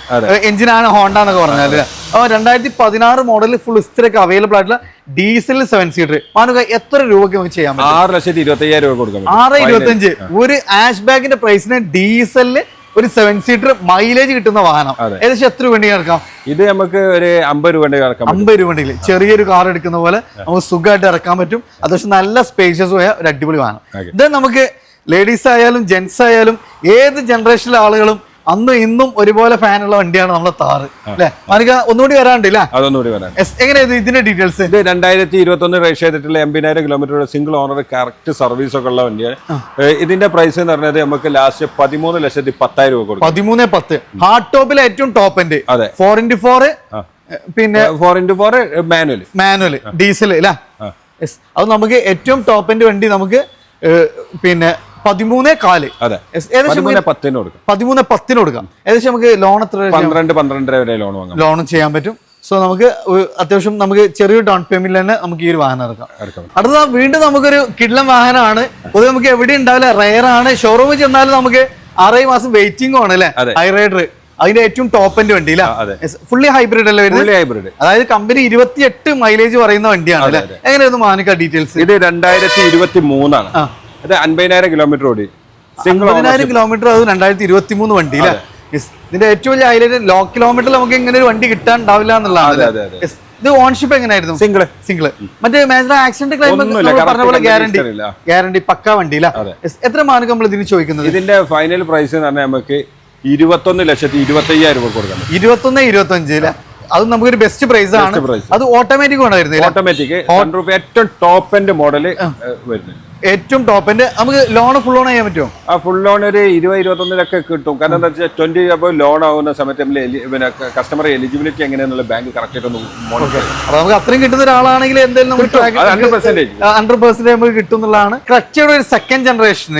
എഞ്ചിനാണ് ഹോണ്ട എന്നൊക്കെ പറഞ്ഞാൽ അപ്പൊ രണ്ടായിരത്തി പതിനാറ് മോഡൽ ഫുൾ ഇസ്ത്രയൊക്കെ അവൈലബിൾ ആയിട്ടുള്ള ഡീസൽ സെവൻ സീറ്റർ മാനുക എത്ര രൂപയ്ക്ക് നമുക്ക് ചെയ്യാൻ പറ്റും? ആറ് ലക്ഷത്തി ഇരുപത്തി അയ്യായിരം രൂപ കൊടുക്കാം. ആറ് ഇരുപത്തഞ്ച്. ഒരു ആഷ് ബാഗിന്റെ പ്രൈസിന് ഡീസലിൽ ഒരു സെവൻ സീറ്റർ മൈലേജ് കിട്ടുന്ന വാഹനം. ഏകദേശം എത്ര രൂപ വണ്ടി ഇറക്കാം ഇത് നമുക്ക് ഒരു അമ്പത് രൂപ ഇറക്കാൻ പറ്റും. അമ്പത് രൂപ ഉണ്ടെങ്കിൽ ചെറിയൊരു കാർ എടുക്കുന്ന പോലെ നമുക്ക് സുഖമായിട്ട് ഇറക്കാൻ പറ്റും. അത്യാവശ്യം നല്ല സ്പേഷ്യസ് പോയ ഒരു അടിപൊളി വാഹനം. ഇത് നമുക്ക് ലേഡീസ് ആയാലും ജെൻസ് ആയാലും ഏത് ജനറേഷനിലെ ആളുകളും അന്നും ഇന്നും ഒരുപോലെ ഫാനുള്ള വണ്ടിയാണ് നമ്മുടെ താറ് അല്ലെ? മാനിക ഒന്നുകൂടി വരാണ്ട് ഇല്ല? അതൊന്നുകൂടി വരാൻ എങ്ങനെയായിരുന്നു ഇതിന്റെ ഡീറ്റെയിൽസ് ഇത് രണ്ടായിരത്തി ഇരുപത്തി ഒന്ന് രജിസ്റ്റർ ചെയ്തിട്ടുള്ള എൺപതിനായിരം kilometre single owner correct service ഒക്കെ ഉള്ള വണ്ടിയാണ്. ഇതിന്റെ പ്രൈസ് എന്ന് പറഞ്ഞത് നമുക്ക് ലാസ്റ്റ് പതിമൂന്ന് ലക്ഷത്തി പത്തായിരം രൂപ കൊടുക്കും. പതിമൂന്ന് പത്ത്. ഹാർഡ് ടോപ്പിൽ ഏറ്റവും ടോപ്പ് എൻഡ് അതെ. ഫോർ ഇന്റു ഫോർ പിന്നെ four into four manual manual diesel അല്ല. അത് നമുക്ക് ഏറ്റവും ടോപ്പ് എൻഡ് വണ്ടി നമുക്ക് പിന്നെ പതിമൂന്നേ കാൽ. അതെ. പതിമൂന്ന് പത്തിന് കൊടുക്കും. ഏകദേശം നമുക്ക് ലോൺ എത്ര പന്ത്രണ്ട് പന്ത്രണ്ടര വരെ ലോൺ വാങ്ങാം. ലോൺ ചെയ്യാൻ പറ്റും. സോ നമുക്ക് അത്യാവശ്യം നമുക്ക് ചെറിയൊരു ഡൗൺ പേയ്മെന്റ് തന്നെ നമുക്ക് ഈ ഒരു വാഹനം ഇറക്കാം അടുത്ത വീണ്ടും നമുക്കൊരു കിഡ്ലം വാഹനമാണ്. പൊതുവെ നമുക്ക് എവിടെ ഉണ്ടാവില്ല റയർ ആണ്. ഷോറൂമിൽ ചെന്നാലും നമുക്ക് ആറേ മാസം വെയിറ്റിംഗ് ആണ് അല്ലേ? ഹൈറൈഡർ അതിന്റെ ഏറ്റവും ടോപ്പ് എൻഡ് വണ്ടി അതെ. ഫുള്ളി ഹൈബ്രിഡ് അല്ലേ ഫുള്ളി ഹൈബ്രിഡ് അതായത് കമ്പനി ഇരുപത്തിയെട്ട് മൈലേജ് പറയുന്ന വണ്ടിയാണ് അല്ലേ? എങ്ങനെയായിരുന്നു മാനിക്ക ഡീറ്റെയിൽസ് ഇത് രണ്ടായിരത്തി ഇരുപത്തി മൂന്നാണ്. ഇത് അൻപതിനായിരം കിലോമീറ്റർ ഓടി. സിംഗിൾ അമ്പതിനായിരം കിലോമീറ്റർ അത് രണ്ടായിരത്തി ഇരുപത്തി മൂന്ന് വണ്ടി അല്ലേ ഇതിന്റെ ഏറ്റവും വലിയ ഹൈലൈറ്റ് ലോ കിലോമീറ്റർ നമുക്ക് ഇങ്ങനെ ഒരു വണ്ടി കിട്ടാൻ ഉണ്ടാവില്ല എന്നുള്ളതാണ്. അതെ? അതെ. ഇത് ഓൺഷിപ്പ് എങ്ങനെയായിരുന്നു? സിംഗിൾ സിംഗിൾ മറ്റേ മേജർ ആക്സിഡന്റ് ക്ലൈം ഒന്നുമില്ല, പറഞ്ഞ പോലെ ഗ്യാരണ്ടി ഗ്യാരണ്ടി പക്ക വണ്ടി അല്ലേ? എത്ര മാർക്ക് നമ്മൾ ഇതിന് ചോദിക്കുന്നത്? ഇതിന്റെ ഫൈനൽ പ്രൈസ് എന്ന് പറഞ്ഞാൽ നമുക്ക് ഇരുപത്തൊന്ന് ലക്ഷത്തി ഇരുപത്തി അയ്യായിരം രൂപ കൊടുക്കണം. ഇരുപത്തൊന്ന് ഇരുപത്തി അഞ്ച് അല്ലേ? അത്. നമുക്കൊരു ബെസ്റ്റ് പ്രൈസ് ആണ്. അത് ഓട്ടോമാറ്റിക് വേണമായിരുന്നു ഓട്ടോമാറ്റിക് ഏറ്റവും ടോപ്പ് എൻഡ് മോഡൽ വരുന്നത്. ഏറ്റവും ടോപ്പ് എന്റെ നമുക്ക് ലോൺ ഫുൾ ഓൺ ചെയ്യാൻ പറ്റുമോ? ആ ഫുൾ ലോൺ ഒരു ഇരുപത് ഇരുപത്തൊന്നിലൊക്കെ കിട്ടും. കാരണം എന്താ വെച്ചാൽ ട്വന്റി അപ്പോൾ ലോൺ ആവുന്ന സമയത്ത് നമ്മൾ പിന്നെ കസ്റ്റമർ എലിജിബിലിറ്റി എങ്ങനെയാന്നുള്ള ബാങ്ക് കറക്റ്റ് ആയിട്ട് ഒന്ന് മോണിറ്റർ അപ്പൊ നമുക്ക് അത്രയും കിട്ടുന്ന ഒരാളാണെങ്കിൽ എന്തായാലും അത് 100% ഹൺഡ്രഡ് പെർസെന്റ് നമുക്ക് കിട്ടും എന്നുള്ളതാണ് ക്രച്ചയുടെ ഒരു സെക്കൻഡ് ജനറേഷൻ.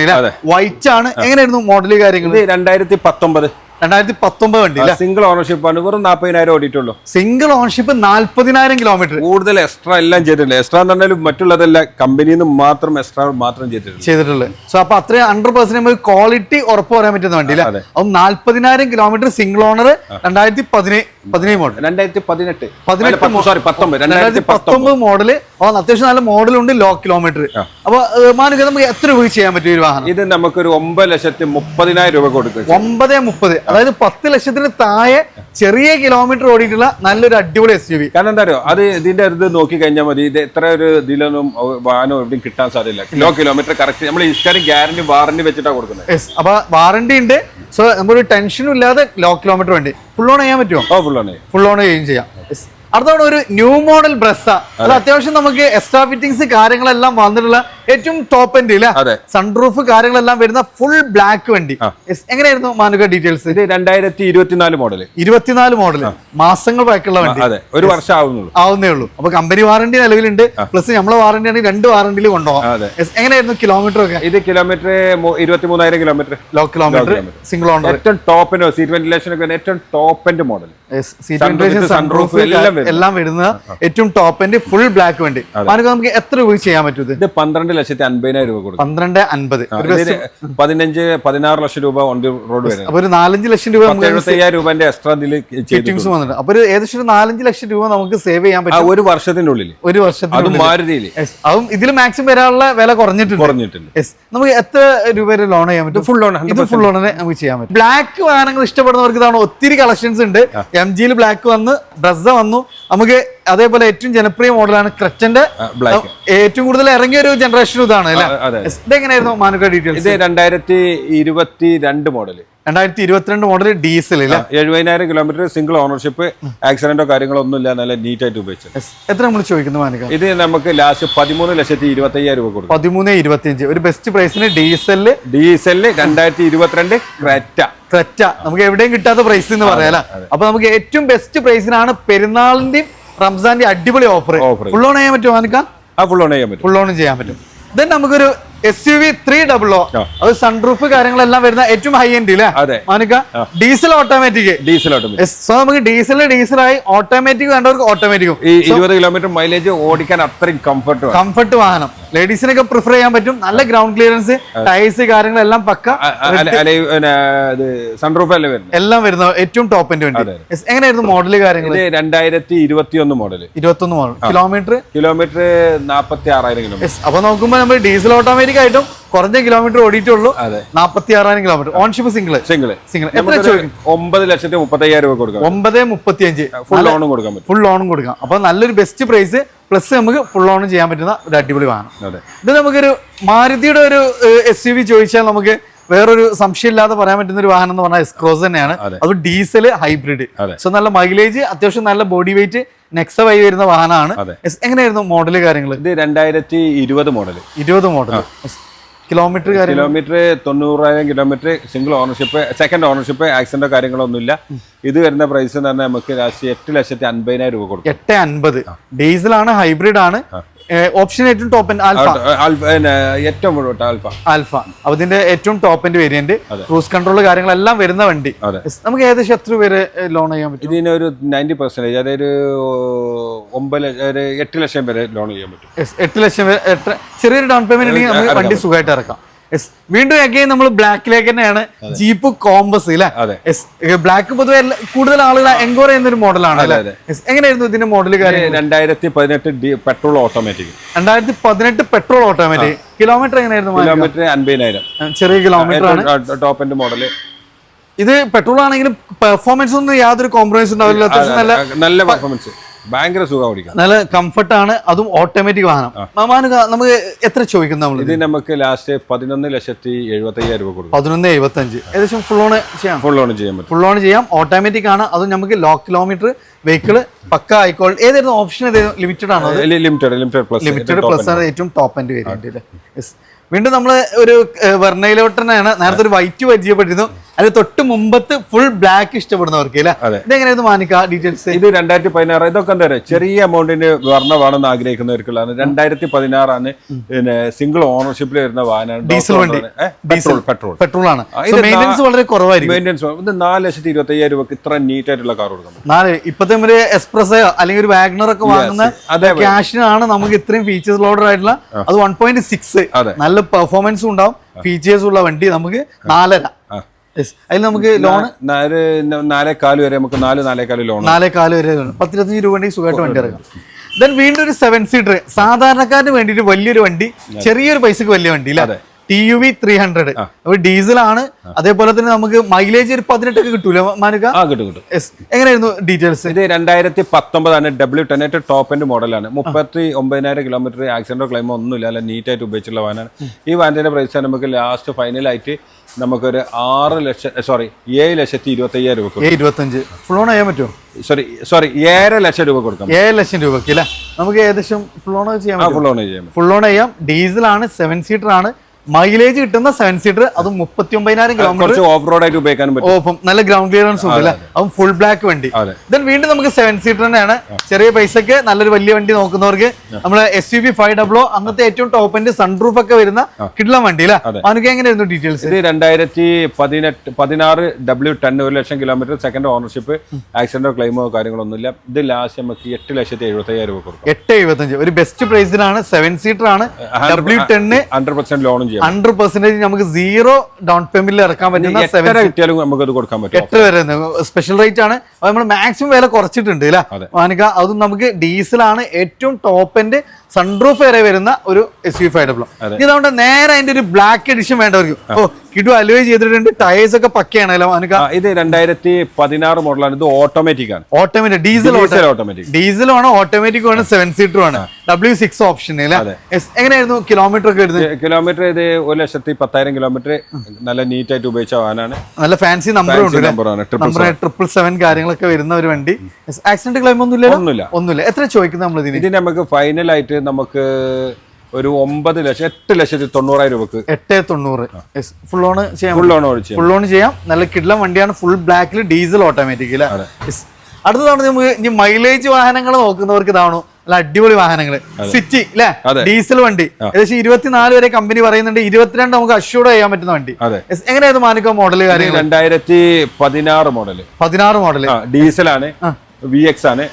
വൈറ്റ് ആണ്. എങ്ങനെയായിരുന്നു മോഡൽ കാര്യങ്ങൾ രണ്ടായിരത്തി പത്തൊമ്പത്. രണ്ടായിരത്തി പത്തൊമ്പത് വണ്ടി സിംഗിൾ ഓണർഷിപ്പ് ആണ്. വെറും നാൽപ്പതിനായിരം ഓടിയിട്ടുള്ളൂ. സിംഗിൾ ഓണർഷിപ്പ് നാല്പതിനായിരം കിലോമീറ്റർ കൂടുതൽ എക്സ്ട്രാ എല്ലാം ചെയ്തിട്ടുണ്ട് എക്സ്ട്രാ എന്ന് പറഞ്ഞാലും മറ്റുള്ളതെല്ലാം കമ്പനിയിൽ നിന്ന് മാത്രം എക്സ്ട്രാ മാത്രം ചെയ്തിട്ടുണ്ട് ചെയ്തിട്ടുള്ളത് സോ അപ്പൊ അത്രയും ഹൺഡ്രഡ് പെർസെന്റ് നമുക്ക് ക്വാളിറ്റി ഉറപ്പ് പറയാൻ പറ്റുന്ന വണ്ടി അല്ലേ അത്. അപ്പം നാല്പതിനായിരം കിലോമീറ്റർ സിംഗിൾ ഓണർ രണ്ടായിരത്തി പതിനേഴ് പതിനേഴ് മോഡൽ രണ്ടായിരത്തി പതിനെട്ട് പതിനെട്ട് സോറി പത്തൊമ്പത്. രണ്ടായിരത്തി പത്തൊമ്പത് മോഡൽ അത്യാവശ്യം നല്ല മോഡലുണ്ട് ലോ കിലോമീറ്റർ അപ്പൊ മാനുക നമുക്ക് എത്ര രൂപ ചെയ്യാൻ പറ്റും ഈ ഒരു വാഹനം? ഇത് നമുക്കൊരു ഒമ്പത് ലക്ഷത്തി മുപ്പതിനായിരം രൂപ കൊടുക്കും ഒമ്പത് മുപ്പത്. അതായത് പത്ത് ലക്ഷത്തിന് താഴെ ചെറിയ കിലോമീറ്റർ ഓടിയിട്ടുള്ള നല്ലൊരു അടിപൊളി എസ് യു വി കാരണം എന്താ അറിയോ? അത് ഇതിന്റെ ഇത് നോക്കി കഴിഞ്ഞാൽ മതി. ഇത് എത്ര ഒരു ഇതിലൊന്നും വാഹനം എവിടെയും കിട്ടാൻ സാധ്യതയില്ല കിലോ കിലോമീറ്റർ കറക്റ്റ് നമ്മൾ ഇഷ്ടം ഗ്യാരണ്ടി വാറണ്ടി വെച്ചിട്ടാണ് കൊടുക്കുന്നത്. അപ്പൊ വാറണ്ടി ഉണ്ട്. സോ നമ്മളൊരു ടെൻഷനും ഇല്ലാതെ ലോ കിലോമീറ്റർ വേണ്ടി. ഫുൾ ഓൺ ചെയ്യാൻ പറ്റുമോ? ഓ ഓൺ ഫുൾ ഓൺ ചെയ്യുകയും ചെയ്യാം. അടുത്തോടെ ഒരു ന്യൂ മോഡൽ ബ്രസ്സ അത് അത്യാവശ്യം നമുക്ക് എക്സ്ട്രാ ഫിറ്റിംഗ്സ് കാര്യങ്ങളെല്ലാം വന്നിട്ടുള്ള ഏറ്റവും ടോപ്പ് എൻഡ് അല്ലേ അതെ. സൺറൂഫ് കാര്യങ്ങളെല്ലാം വരുന്ന ഫുൾ ബ്ലാക്ക് വണ്ടി. എങ്ങനെയായിരുന്നു മാനുക ഡീറ്റെയിൽസ് ഇത് രണ്ടായിരത്തി ഇരുപത്തിനാല് മോഡൽ ഇരുപത്തിനാല് മോഡൽ മാസങ്ങൾ പഴക്കമുള്ള വണ്ടി. അതെ. ഒരു വർഷം ആവുന്നുള്ളൂ. ആവുന്നേ ഉള്ളൂ അപ്പൊ കമ്പനി വാറണ്ടി നിലവിലുണ്ട്. പ്ലസ് നമ്മളെ വാറണ്ടി ആണെങ്കിൽ രണ്ട് വാറണ്ടിയിൽ കൊണ്ടുപോകാം. എങ്ങനെയായിരുന്നു കിലോമീറ്റർ ഒക്കെ? ഇത് കിലോമീറ്റർ ഇരുപത്തി മൂന്നായിരം kilometre low kilometre single owner ഏറ്റവും ടോപ്പ് സീറ്റ് വെന്റിലേഷൻ ഒക്കെ ഏറ്റവും top end model seat ventilation sunroof എല്ലാം വരുന്ന ഏറ്റവും ടോപ്പ് എൻഡ് ഫുൾ ബ്ലാക്ക് വണ്ടി. മാനുക നമുക്ക് എത്ര രൂപ ചെയ്യാൻ പറ്റും ഇത്? ഇത് പന്ത്രണ്ട് ലക്ഷത്തി അൻപതിനായിരം രൂപ കൊടുക്കും. പന്ത്രണ്ട് അൻപത്. പതിനഞ്ച് പതിനാറ് ലക്ഷം രൂപ ഓൺ റോഡ് വരും അപ്പൊ ഒരു നാലഞ്ച് ലക്ഷം രൂപ എഴുപത്തയ്യായിരം എഴുപത്തി രൂപന്റെ എക്സ്ട്രാ ഫിറ്റിംഗ്സ് വന്നിട്ടുണ്ട്. അപ്പൊ ഒരു ഏകദേശം ഒരു നാലഞ്ച് ലക്ഷം രൂപ നമുക്ക് സേവ് ചെയ്യാൻ പറ്റും. ഒരു വർഷത്തിന്റെ ഉള്ളിൽ ഒരു വർഷത്തിന് അത് മാരുതിയിൽ. അതും ഇതിൽ മാക്സിമം വരാനുള്ള വില കുറഞ്ഞിട്ടുണ്ട്. കുറഞ്ഞിട്ടുണ്ട്. നമുക്ക് എത്ര രൂപ വരെ ലോൺ ചെയ്യാൻ പറ്റും? ഫുൾ ലോൺ ഇത് ഫുൾ ലോണിനെ നമുക്ക് ചെയ്യാൻ പറ്റും. ബ്ലാക്ക് വാഹനങ്ങൾ ഇഷ്ടപ്പെടുന്നവർക്ക് ഇതാണ് ഒത്തിരി കളക്ഷൻസ് ഉണ്ട്. എം ജിയിൽ ബ്ലാക്ക് വന്ന് ബ്രസ വന്നു. നമുക്ക് അതേപോലെ ഏറ്റവും ജനപ്രിയ മോഡലാണ് ക്രച്ചന്റെ ബ്ലാക്ക് ഏറ്റവും കൂടുതൽ ഇറങ്ങിയ ഒരു ജനറേഷൻ ഇതാണ് എങ്ങനെയായിരുന്നു മാനുക ഡീറ്റെയിൽസ് ഇത് രണ്ടായിരത്തി ഇരുപത്തി രണ്ട് മോഡൽ രണ്ടായിരത്തി ഇരുപത്തിരണ്ട് മോഡൽ ഡീസൽ എഴുപതിനായിരം കിലോമീറ്റർ സിംഗിൾ ഓണർഷിപ്പ് ആക്സിഡന്റോ കാര്യങ്ങളോ ഒന്നും ഇല്ല നല്ല നീറ്റ് ആയിട്ട് ഉപയോഗിച്ചത്. എത്ര നമ്മൾ ചോദിക്കുന്നു മാനുക? ഇത് നമുക്ക് ലാസ്റ്റ് പതിമൂന്ന് ലക്ഷത്തി ഇരുപത്തി അയ്യായിരം രൂപ കൊടുക്കും. പതിമൂന്ന് ഇരുപത്തിയഞ്ച്. ഒരു ബെസ്റ്റ് പ്രൈസിന് ഡീസലിൽ ഡീസൽ രണ്ടായിരത്തി ഇരുപത്തിരണ്ട് ക്രെറ്റ. ക്രെറ്റ. നമുക്ക് എവിടെയും കിട്ടാത്ത പ്രൈസ് എന്ന് പറയാം അപ്പൊ നമുക്ക് ഏറ്റവും ബെസ്റ്റ് പ്രൈസിനാണ് പെരുന്നാളിന്റെയും റംസാന്റെ അടിപൊളി ഓഫർ. ഫുൾ ഓൺ ചെയ്യാൻ പറ്റുമോ ഫുൾ ഓൺ ചെയ്യാൻ പറ്റും. ഫുൾ ഓൺ ചെയ്യാൻ പറ്റും. ദെൻ നമുക്കൊരു S U V three double O. അത് സൺറൂഫ് കാര്യങ്ങളെല്ലാം വരുന്ന ഏറ്റവും ഹൈ എൻഡ് അല്ലേ അതെ. Manuka diesel automatic diesel automatic so നമുക്ക് ഡീസൽ ഡീസലായി ഓട്ടോമാറ്റിക് വേണ്ടവർക്ക് ഓട്ടോമാറ്റിക്കും ഈ ഇരുപത് കിലോമീറ്റർ മൈലേജ് ഓടിക്കാൻ അത്രയും കംഫർട്ട് കംഫർട്ട് വാഹനം ലേഡീസിനൊക്കെ പ്രിഫർ ചെയ്യാൻ പറ്റും. നല്ല ഗ്രൗണ്ട് ക്ലിയറൻസ് ടൈസ് കാര്യങ്ങളെല്ലാം പക്ക. സൺറൂഫ് അല്ലേ വരുന്നത്? എല്ലാം വരുന്ന ഏറ്റവും ടോപ്പ് എൻഡ് വണ്ടി. എങ്ങനെയായിരുന്നു മോഡൽ കാര്യങ്ങൾ രണ്ടായിരത്തി ഇരുപത്തി ഒന്ന് മോഡൽ ഇരുപത്തി ഒന്ന് മോഡൽ കിലോമീറ്റർ കിലോമീറ്റർ നാപ്പത്തി ആറായിരം കിലോമീറ്റർ അപ്പൊ നോക്കുമ്പോൾ നമ്മൾ ഡീസൽ ഓട്ടോമാറ്റിക് ആയിട്ടും കുറഞ്ഞ കിലോമീറ്റർ ഓടിയിട്ടുള്ളൂ. നാപ്പത്തി ആറായിരം kilometre ownership single single single എത്ര ചോദിക്കും? ഒമ്പത് ലക്ഷത്തി മുപ്പത്തി അയ്യായിരം രൂപ കൊടുക്കാം. ഒമ്പത് മുപ്പത്തി അഞ്ച് ഫുൾ ലോണും കൊടുക്കാൻ പറ്റും. ഫുൾ ലോണും കൊടുക്കാം. അപ്പൊ നല്ലൊരു ബെസ്റ്റ് പ്രൈസ് പ്ലസ് നമുക്ക് ഫുൾ ഓണും ചെയ്യാൻ പറ്റുന്ന ഒരു അടിപൊളി വാഹനം. അതെ. ഇത് നമുക്കൊരു മാരുതിയുടെ ഒരു എസ് യു വി ചോദിച്ചാൽ നമുക്ക് വേറൊരു സംശയമില്ലാതെ പറയാൻ പറ്റുന്ന ഒരു വാഹനം എന്ന് പറഞ്ഞാൽ എസ്ക്രോസ് തന്നെയാണ്. അത്. Diesel hybrid. സോ നല്ല മൈലേജ് അത്യാവശ്യം നല്ല ബോഡി വെയിറ്റ് നെക്സവായി വരുന്ന വാഹനമാണ്. എങ്ങനെയായിരുന്നു മോഡൽ കാര്യങ്ങൾ ഇത് രണ്ടായിരത്തി ഇരുപത് മോഡൽ ഇരുപത് മോഡൽ കിലോമീറ്റർ കിലോമീറ്റർ തൊണ്ണൂറായിരം kilometre single ownership second ownership ആക്സിഡന്റോ കാര്യങ്ങളൊന്നുമില്ല. ഇത് വരുന്ന പ്രൈസ് എന്ന് പറഞ്ഞാൽ നമുക്ക് ലാസ്റ്റ് എട്ട് ലക്ഷത്തി അൻപതിനായിരം രൂപ കൊടുക്കും. എട്ട് അൻപത്. ഡീസലാണ് ഹൈബ്രിഡ് ആണ് ഓപ്ഷൻ ഏറ്റവും ടോപ്പ് ആൽഫ ആൽഫ- ഏറ്റവും ആൽഫ ആൽഫ അപ്പൊ ഇതിന്റെ ഏറ്റവും top end variant. Cruise control കാര്യങ്ങളെല്ലാം വരുന്ന വണ്ടി. നമുക്ക് ഏകദേശം എത്ര പേര് ലോൺ ചെയ്യാൻ പറ്റും? ഇതിന് ഒരു നയന്റി പെർസെന്റേജ് അതായത് ഒരു ഒമ്പത് ലക്ഷം ഒരു എട്ട് ലക്ഷം വരെ ലോൺ ചെയ്യാൻ പറ്റും. എട്ട് ലക്ഷം വരെ ചെറിയൊരു ഡൗൺ പേയ്മെന്റ് ഉണ്ടെങ്കിൽ നമുക്ക് വണ്ടി സുഖമായിട്ട് ഇറക്കാം. വീണ്ടും അഗൈൻ നമ്മൾ ബ്ലാക്കിലേക്ക് തന്നെയാണ് ജീപ്പ് കോമ്പസ് അല്ലെ. ബ്ലാക്ക് പൊതുവെ കൂടുതൽ ആളുകൾ എൻക്വയർ ചെയ്യുന്ന ഒരു മോഡലാണ്. എങ്ങനെയായിരുന്നു ഇതിന്റെ മോഡൽ കാര്യം രണ്ടായിരത്തി പതിനെട്ട് പെട്രോൾ ഓട്ടോമാറ്റിക് രണ്ടായിരത്തി പതിനെട്ട് പെട്രോൾ ഓട്ടോമാറ്റിക് കിലോമീറ്റർ എങ്ങനെയായിരുന്നു? കിലോമീറ്റർ അൻപതിനായിരം. ചെറിയ കിലോമീറ്റർ ആണ്. ടോപ്പ് എൻഡ് മോഡൽ ഇത് പെട്രോൾ ആണെങ്കിലും പെർഫോമൻസ് ഒന്നും യാതൊരു കോംപ്രമൈസ് ഉണ്ടാവില്ല. നല്ല നല്ല പെർഫോമൻസ് ഭയങ്കര സുഖം ഓടിക്കാം നല്ല കംഫർട്ട് ആണ് അതും ഓട്ടോമാറ്റിക് വാഹനം. മാമാന് നമുക്ക് എത്ര ചോദിക്കും നമ്മൾ ഇത് നമുക്ക് ലാസ്റ്റ് പതിനൊന്ന് ലക്ഷത്തി എഴുപത്തി അയ്യായിരം രൂപ കൊടുക്കും. പതിനൊന്ന് എഴുപത്തഞ്ച്. ഏകദേശം ഫുൾ ഓൺ ചെയ്യാം. ഫുൾ ഓൺ ചെയ്യാൻ പറ്റും. ഫുൾ ഓൺ ചെയ്യാം ഓട്ടോമാറ്റിക് ആണ്. അതും നമുക്ക് ലോ കിലോമീറ്റർ വെഹിക്കിൾ പക്ക ആയിക്കോളും. ഏതായിരുന്നു ഓപ്ഷൻ ലിമിറ്റഡ് ആണോ limited limited plus limited plus ആണ് ഏറ്റവും ടോപ്പ് ആൻഡ് വേരിയന്റ് വീണ്ടും നമ്മൾ ഒരു വെർണയിലോട്ട് തന്നെയാണ്. നേരത്തെ ഒരു വൈറ്റ് പരിചയപ്പെട്ടിരുന്നു അതിൽ തൊട്ട് മുമ്പത്ത് ഫുൾ ബ്ലാക്ക് ഇഷ്ടപ്പെടുന്നവർക്ക് അതെ. ഇതെങ്ങനെയായിരുന്നു മാനിക്ക ഡീറ്റെയിൽസ് ഇത് രണ്ടായിരത്തി പതിനാറ് ഇതൊക്കെ എന്താ പറയുക ചെറിയ എമൗണ്ടിന് വർണ വേണമെന്ന് ആഗ്രഹിക്കുന്നവർക്കുള്ളതാണ്. രണ്ടായിരത്തി പതിനാറാണ് പിന്നെ സിംഗിൾ ഓണർഷിപ്പിൽ വരുന്ന വാഹനമാണ് ഡീസൽ വണ്ടി. പെട്രോൾ പെട്രോൾ പെട്രോൾ ആണ്. മെയിന്റെനൻസ് വളരെ കുറവായിരിക്കും. മെയിന്റെനൻസ് ഇത് നാല് ലക്ഷത്തി ഇരുപത്തി അയ്യായിരം രൂപ ഇത്ര നീറ്റ് ആയിട്ടുള്ള കാർ കൊടുക്കുന്നത് നാല് ഇപ്പത്തെ ഒരു എക്സ്പ്രസ് അല്ലെങ്കിൽ ഒരു വാഗ്നർ ഒക്കെ വാങ്ങുന്ന അതെ ക്യാഷിനാണ് നമുക്ക് ഇത്രയും ഫീച്ചേഴ്സ് ലോഡർ ആയിട്ടുള്ള. അത് വൺ പോയിന്റ് സിക്സ് അതെ. നല്ല പെർഫോമൻസും ഉണ്ടാവും. ഫീച്ചേഴ്സ് ഉള്ള വണ്ടി നമുക്ക് നാലര. അതിൽ നമുക്ക് ലോൺ നാല് നാലേ കാൽ വരെ നമുക്ക് നാല് നാലേ കാൽ ലോൺ നാലേ കാൽ വരെ ഉണ്ട്. പത്തിരുപത്തഞ്ച് രൂപ ഉണ്ടെങ്കിൽ സുഖമായിട്ട് വണ്ടി ഇറങ്ങാം. ദെൻ വീണ്ടും ഒരു സെവൻ സീറ്റർ സാധാരണക്കാരന് വേണ്ടിയിട്ട് വലിയൊരു വണ്ടി ചെറിയൊരു പൈസക്ക് വലിയ വണ്ടി അല്ലേ T U V three hundred അപ്പൊ ആണ്. അതേപോലെ തന്നെ നമുക്ക് മൈലേജ് ഒരു പതിനെട്ടൊക്കെ കിട്ടൂല മാനുക? കിട്ടും കിട്ടും. എങ്ങനെയായിരുന്നു ഡീറ്റെയിൽസ് ഇത് രണ്ടായിരത്തി പത്തൊമ്പതാണ് W ten eight top end മോഡലാണ് മുപ്പത്തി ഒമ്പതിനായിരം കിലോമീറ്റർ ആക്സിഡന്റോ ക്ലൈമോ ഒന്നുമില്ല. അല്ല നീറ്റായിട്ട് ഉപയോഗിച്ചുള്ള വാനാണ്. ഈ വാനിന്റെ പ്രൈസ് നമുക്ക് ലാസ്റ്റ് ഫൈനലായിട്ട് നമുക്കൊരു ആറ് ലക്ഷം സോറി ഏഴ് ലക്ഷത്തി ഇരുപത്തി അയ്യായിരം രൂപ ഇരുപത്തഞ്ച്. ഫുൾ ഓൺ ചെയ്യാൻ പറ്റുമോ? സോറി സോറി ഏഴര ലക്ഷം രൂപ കൊടുക്കാം. ഏഴ് ലക്ഷം രൂപയ്ക്ക് അല്ലേ? നമുക്ക് ഏകദേശം ഫുൾ ഓൺ ചെയ്യാൻ ഫുൾ ഓൺ ചെയ്യാൻ ഫുൾ ഓൺ ചെയ്യാം. ഡീസൽ ആണ് സെവൻ സീറ്റർ ആണ്. മൈലേജ് കിട്ടുന്ന സെവൻ സീറ്റർ അത് മുപ്പത്തി ഒമ്പതിനായിരം കിലോമീറ്റർ ഓഫ് റോഡ് ആയിട്ട് ഉപയോഗിക്കാൻ പറ്റും ഓപ്പം നല്ല ഗ്രൗണ്ട് ക്ലിയറൻസ് ഉണ്ട് അല്ലെ? അതും ഫുൾ ബ്ലാക്ക് വണ്ടി. ദൻ വീണ്ടും നമുക്ക് സെവൻ സീറ്റർ തന്നെയാണ്. ചെറിയ പൈസക്ക് നല്ലൊരു വലിയ വണ്ടി നോക്കുന്നവർക്ക് നമ്മളെ S U V five double O അന്നത്തെ ഏറ്റവും ടോപ്പ് എൻഡ് സൺറൂഫ് ഒക്കെ വരുന്ന കിഡ്ലം വണ്ടി അല്ലെ? അവനക്ക് എങ്ങനെയായിരുന്നു ഡീറ്റെയിൽസ് ഇത് രണ്ടായിരത്തി പതിനെട്ട് പതിനാറ് ഡബ്ല്യു ടെൻ ഒരു ലക്ഷം കിലോമീറ്റർ സെക്കൻഡ് ഓണർഷിപ്പ് ആക്സിഡന്റോ ക്ലെയിമോ കാര്യങ്ങളൊന്നുമില്ല. ഇത് ലാസ്റ്റ് നമുക്ക് എട്ട് ലക്ഷത്തി എഴുപത്തി അയ്യായിരം രൂപ കൊടുക്കും. എട്ട് എഴുപത്തഞ്ച്. ഒരു ബെസ്റ്റ് പ്രൈസിലാണ് സെവൻ സീറ്റർ ആണ് ഡബ്ല്യു ടെന്ന് ഹൺഡ്രഡ് പെർസെന്റ് ലോണും ചെയ്യാം. ഹൺഡ്രഡ് പെർസെന്റേജ് നമുക്ക് സീറോ ഡൗൺ പേയ്മെന്റിൽ ഇറക്കാൻ പറ്റുന്ന സെവൻ എത്ര നമുക്ക് അത് കൊടുക്കാൻ പറ്റും. എട്ട് വരെ സ്പെഷ്യൽ റേറ്റ് ആണ്. നമ്മൾ മാക്സിമം വില കുറച്ചിട്ടുണ്ട് അല്ലേ? മാനിക്ക മാനിക അതും നമുക്ക് ഡീസലാണ് ഏറ്റവും ടോപ്പ് എൻഡ് സൺറൂഫ് വരെ വരുന്ന ഒരു എസ് യു ഫൈവ് ഡബ്ലോ ഇതുകൊണ്ട് നേരെ അതിന്റെ ഒരു ബ്ലാക്ക് എഡിഷൻ വേണ്ടവർക്ക്. ഓ കിട്ടു അലുവേ ചെയ്തിട്ടുണ്ട് ടയേഴ്സ് ഒക്കെ പക്കയാണ് ഇത് രണ്ടായിരത്തി പതിനാറ് മോഡലാണ് ഇത് ഓട്ടോമാറ്റിക് ആണ്. ഓട്ടോമാറ്റിക് ഡീസൽ ഓട്ടോമാറ്റിക് ഡീസലും ആണ് ഓട്ടോമാറ്റിക്കും ആണ് സെവൻ സീറ്ററും ആണ്. W six option. എങ്ങനെയായിരുന്നു കിലോമീറ്റർ ഒക്കെ വരുന്നത്? കിലോമീറ്റർ ഇത് ഒരു ലക്ഷത്തി പത്തായിരം കിലോമീറ്റർ നല്ല നീറ്റ് ആയിട്ട് ഉപയോഗിച്ച വാഹനമാണ്. നല്ല ഫാൻസി നമ്പറും ഉണ്ട് നമ്പർ ട്രിപ്പിൾ സെവൻ കാര്യങ്ങളൊക്കെ വരുന്ന ഒരു വണ്ടി. ആക്സിഡന്റ് ക്ലെയിം ഒന്നും ഇല്ലല്ലോ ഒന്നുമില്ല. ഒന്നുമില്ല. എത്ര ചോദിക്കുന്നത് നമ്മൾ ഇതിന്? ഇതിന് നമുക്ക് ഫൈനലായിട്ട് നമുക്ക് ഒരു ഒമ്പത് ലക്ഷം എട്ട് ലക്ഷത്തി തൊണ്ണൂറായിരം രൂപക്ക്. എട്ട് തൊണ്ണൂറ്. ഫുൾ ഓൺ ചെയ്യാം. ഫുൾ ഓൺ ഫുൾ ഓൺ ചെയ്യാം. നല്ല കിഡ്ലം വണ്ടിയാണ്. ഫുൾ ബ്ലാക്കിൽ ഡീസൽ ഓട്ടോമാറ്റിക് അല്ലേ. അടുത്തതാണ് നമുക്ക് ഇനി മൈലേജ് വാഹനങ്ങൾ നോക്കുന്നവർക്ക് ഇതാണോ അല്ല അടിപൊളി വാഹനങ്ങൾ സിറ്റി അല്ലെ ഡീസൽ വണ്ടി. ഏകദേശം ഇരുപത്തിനാല് വരെ കമ്പനി പറയുന്നുണ്ട്. ഇരുപത്തിരണ്ട് നമുക്ക് അഷ്യൂർഡ് ചെയ്യാൻ പറ്റുന്ന വണ്ടി. എങ്ങനെയായിരുന്നു മാനിക്കോ മോഡൽ രണ്ടായിരത്തി പതിനാറ് മോഡൽ പതിനാറ് മോഡൽ ഡീസൽ ഡീസലാണ് വി എക്സ് ആണ്.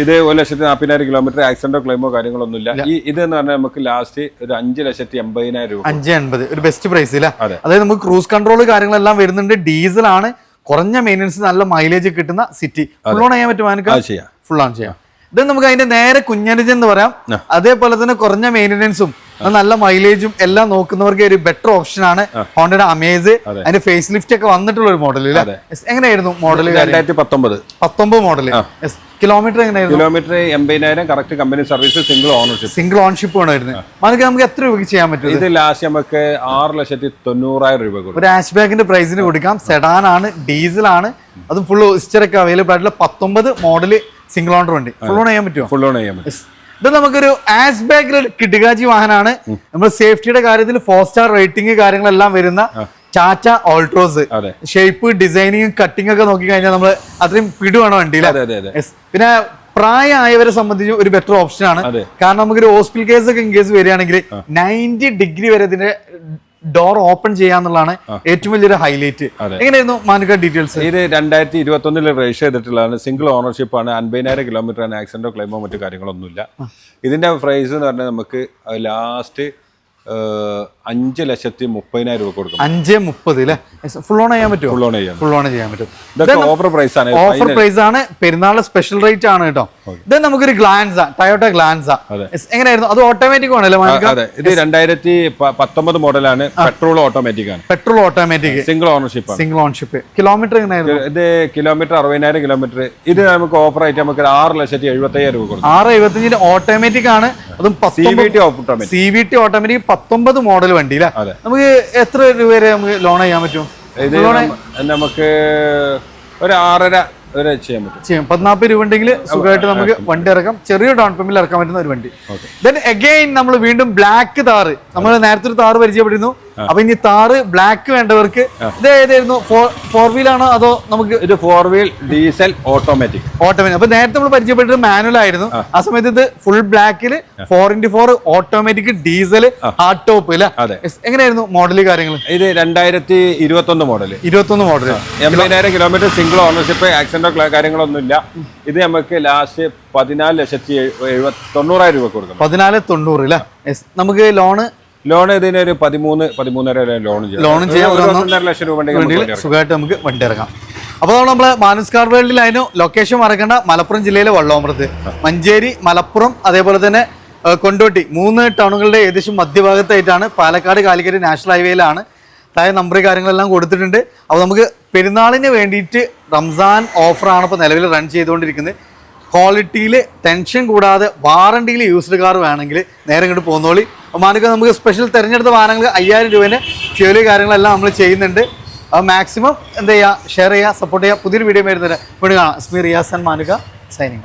ഇത് ഒരു ലക്ഷത്തി നാൽപ്പതിനായിരം കിലോമീറ്റർ ആക്സിഡന്റോ ക്ലെയിമോ കാര്യങ്ങളൊന്നുമില്ല. ഈ ഇത് എന്ന് പറഞ്ഞാൽ നമുക്ക് ലാസ്റ്റ് ഒരു അഞ്ച് ലക്ഷത്തി എൺപതിനായിരം രൂപ അഞ്ച് എൺപത് ഒരു ബെസ്റ്റ് പ്രൈസ് ഇല്ല അതായത് നമുക്ക് ക്രൂസ് കൺട്രോൾ കാര്യങ്ങളെല്ലാം വരുന്നുണ്ട്. ഡീസൽ ആണ്. കുറഞ്ഞ മെയിന്റനൻസ് നല്ല മൈലേജ് കിട്ടുന്ന സിറ്റി ഫുൾ ഓൺ ചെയ്യാൻ പറ്റും മാനിക്ക അത് ചെയ്യാം. ഫുൾ ഓൺ ചെയ്യാം. ഇത് നമുക്ക് അതിന്റെ നേരെ കുഞ്ഞരജ് എന്ന് പറയാം. അതേപോലെ തന്നെ കുറഞ്ഞ മെയിന്റനൻസും നല്ല മൈലേജും എല്ലാം നോക്കുന്നവർക്ക് ഒരു ബെറ്റർ ഓപ്ഷൻ ആണ് ഹോണ്ടയുടെ അമേസ് അതിന്റെ ഫേസ് ലിഫ്റ്റ് ഒക്കെ വന്നിട്ടുള്ള ഒരു മോഡൽ ഇല്ലേ എങ്ങനെയായിരുന്നു മോഡൽ രണ്ടായിരത്തി പത്തൊമ്പത്. പത്തൊമ്പത് മോഡൽ കിലോമീറ്റർ എങ്ങനെയായിരുന്നു? കിലോമീറ്റർ എൺപതിനായിരം correct company service single ownership single ownership വേണമായിരുന്നു അതൊക്കെ നമുക്ക് എത്ര രൂപയ്ക്ക് ചെയ്യാൻ പറ്റും ഇത്? ലാസ്റ്റ് നമുക്ക് ആറ് ലക്ഷത്തി തൊണ്ണൂറായിരം രൂപ ഒരു ആഷ് ബാഗിന്റെ പ്രൈസിന് കൊടുക്കാം. സെഡാൻ ആണ് ഡീസൽ ആണ്. അത് ഫുൾ ഒക്കെ അവൈലബിൾ ആയിട്ടുള്ള പത്തൊമ്പത് മോഡൽ സിംഗിൾ ഓണർ ഉണ്ട്. ഫുൾ ഓൺ ചെയ്യാൻ പറ്റുമോ? ഫുൾ ഓൺ ചെയ്യാൻ പറ്റും. ഇത് നമുക്കൊരു ആഷ് ബാഗിൽ കിടുകാജി വാഹനമാണ് നമ്മൾ സേഫ്റ്റിയുടെ കാര്യത്തിൽ ഫോർ സ്റ്റാർ റേറ്റിംഗ് കാര്യങ്ങളെല്ലാം വരുന്ന Tata Altroz shape designing cutting ഒക്കെ നോക്കി കഴിഞ്ഞാൽ നമ്മൾ അത്രയും പിടുവാണ് വണ്ടിയിൽ. പിന്നെ പ്രായമായവരെ സംബന്ധിച്ച് ഒരു ബെറ്റർ ഓപ്ഷൻ ആണ്. കാരണം നമുക്കൊരു ഹോസ്പിറ്റൽ കേസ് ഒക്കെ ഇൻ കേസ് വരികയാണെങ്കിൽ നയന്റി ഡിഗ്രി വരെ ഇതിന്റെ ഡോർ ഓപ്പൺ ചെയ്യാന്നുള്ളതാണ് ഏറ്റവും വലിയൊരു ഹൈലൈറ്റ്. എങ്ങനെയായിരുന്നു മാനുക ഡീറ്റെയിൽസ് ഇത് രണ്ടായിരത്തി ഇരുപത്തി ഒന്നിൽ രജിസ്റ്റർ ചെയ്തിട്ടുള്ളതാണ്. സിംഗിൾ ഓണർഷിപ്പ് ആണ്. അൻപതിനായിരം കിലോമീറ്റർ ആണ്. ആക്സിഡന്റോ ക്ലെയിമോ മറ്റു കാര്യങ്ങളൊന്നുമില്ല. ഇതിന്റെ പ്രൈസ് എന്ന് പറഞ്ഞാൽ നമുക്ക് ലാസ്റ്റ് അഞ്ച് ലക്ഷത്തി മുപ്പതിനായിരം രൂപ കൊടുക്കും. അഞ്ച് മുപ്പത് അല്ലേ ഫുൾ ഓൺ ചെയ്യാൻ പറ്റുമോ? ഫുൾ ഓൺ ചെയ്യാം ഫുൾ ഓൺ ചെയ്യാൻ പറ്റും. ഇതൊക്കെ ഓഫർ പ്രൈസ് ആണ്. ഓഫർ പ്രൈസ് ആണ്. പെരുന്നാളിലെ സ്പെഷ്യൽ റേറ്റ് ആണ് കേട്ടോ. ഇത് നമുക്കൊരു ഗ്ലാൻസ ടയോട്ട ഗ്ലാൻസ. എങ്ങനെയായിരുന്നു? അത് ഓട്ടോമാറ്റിക് ആണ് അതെ. ഇത് രണ്ടായിരത്തി പത്തൊമ്പത് മോഡലാണ് പെട്രോൾ ഓട്ടോമാറ്റിക് ആണ്. Petrol automatic single ownership single ownership kilometre എങ്ങനെയായിരുന്നു? ഇത് കിലോമീറ്റർ അറുപതിനായിരം കിലോമീറ്റർ ഇത് നമുക്ക് ഓഫർ ആയിട്ട് നമുക്ക് ആറ് ലക്ഷത്തി എഴുപത്തി അയ്യായിരം രൂപ കൊടുക്കും. ആറ് എഴുപത്തിയഞ്ചിന് ഓട്ടോമാറ്റിക് ആണ്. അതും C V T automatic C V T automatic പത്തൊമ്പത് മോഡൽ വണ്ടി അല്ലേ നമുക്ക് എത്ര രൂപ വരെ നമുക്ക് ലോൺ ചെയ്യാൻ പറ്റും? ഇത് നമുക്ക് ഒരു ആറര വരെ ചെയ്യാൻ പറ്റും. ചെയ്യാം. പതിനാൽപ്പത് രൂപ ഉണ്ടെങ്കിൽ സുഖമായിട്ട് നമുക്ക് വണ്ടി ഇറക്കാം. ചെറിയ ഡൗൺ പേയ്മെന്റ് ഇറക്കാൻ പറ്റുന്ന ഒരു വണ്ടി. ദെൻ അഗൈൻ നമ്മൾ വീണ്ടും ബ്ലാക്ക് താറ് നമ്മൾ നേരത്തെ ഒരു താറ് പരിചയപ്പെട്ടിരുന്നു. അപ്പൊ ഇനി താറ് ബ്ലാക്ക് വേണ്ടവർക്ക് ഇത് ഏതായിരുന്നു? ഫോർ വീൽ ആണോ അതോ നമുക്ക് ഇത് four wheel diesel automatic automatic അപ്പൊ നേരത്തെ നമ്മൾ പരിചയപ്പെട്ടത് മാനുവൽ ആയിരുന്നു. ആ. സമയത്ത് ഇത് ഫുൾ ബ്ലാക്കിൽ four into four automatic diesel hard top അല്ലേ. എങ്ങനെയായിരുന്നു മോഡൽ കാര്യങ്ങൾ ഇത് രണ്ടായിരത്തി ഇരുപത്തി ഒന്ന് മോഡൽ ഇരുപത്തി ഒന്ന് മോഡൽ എൺപതിനായിരം കിലോമീറ്റർ സിംഗിൾ ഓണർഷിപ്പ് ആക്സിഡന്റോ കാര്യങ്ങളൊന്നും ഇല്ല ഇത് നമുക്ക് ലാസ്റ്റ് പതിനാല് ലക്ഷത്തി തൊണ്ണൂറായിരം രൂപ കൊടുക്കണം. പതിനാല് തൊണ്ണൂറ് അല്ലേ? നമുക്ക് ലോണ് ലോൺ ഇതിന് ഒരു പതിമൂന്ന് പതിമൂന്നര ലോൺ ലോൺ ചെയ്യാം. ലോൺ ചെയ്യാം, ഒരു ഒരു ഒന്നര ലക്ഷം രൂപ ഉണ്ടെങ്കിൽ സുഖമായിട്ട് നമുക്ക് വണ്ടി ഇറങ്ങാം അപ്പോൾ നമ്മൾ നമ്മളെ മാനസ് കാർ വേൾഡിൽ അതിന് ലൊക്കേഷൻ മറക്കേണ്ട മലപ്പുറം ജില്ലയിലെ വള്ളോമ്പ്രത്ത് മഞ്ചേരി മലപ്പുറം അതേപോലെ തന്നെ കൊണ്ടോട്ടി മൂന്ന് ടൗണുകളുടെ ഏകദേശം മധ്യഭാഗത്തായിട്ടാണ് പാലക്കാട് കാലിക്കറ്റ് നാഷണൽ ഹൈവേയിലാണ്. താഴെ നമ്പർ കാര്യങ്ങളെല്ലാം കൊടുത്തിട്ടുണ്ട്. അപ്പോൾ നമുക്ക് പെരുന്നാളിന് വേണ്ടിയിട്ട് റംസാൻ ഓഫറാണ് ഇപ്പോൾ നിലവിൽ റൺ ചെയ്തുകൊണ്ടിരിക്കുന്നത്. ക്വാളിറ്റിയിൽ ടെൻഷൻ കൂടാതെ വാറണ്ടിയിൽ യൂസ്ഡ് കാർ വേണമെങ്കിൽ നേരെ ഇങ്ങോട്ട് പോന്നോളി. അപ്പോൾ മാനൊക്കെ നമുക്ക് സ്പെഷ്യൽ തിരഞ്ഞെടുത്ത വാഹനങ്ങൾ അയ്യായിരം രൂപേന്റെ ഫ്യൂൽ കാര്യങ്ങളെല്ലാം നമ്മൾ ചെയ്യുന്നുണ്ട്. അപ്പോൾ മാക്സിമം എന്ത് ചെയ്യുക ഷെയർ ചെയ്യുക സപ്പോർട്ട് ചെയ്യുക. പുതിയൊരു വീഡിയോ വരുന്നത് വീണ്ടും കാണാം. സ്മീർ റിയാസ് ആൻഡ് മാനുക സൈനിങ്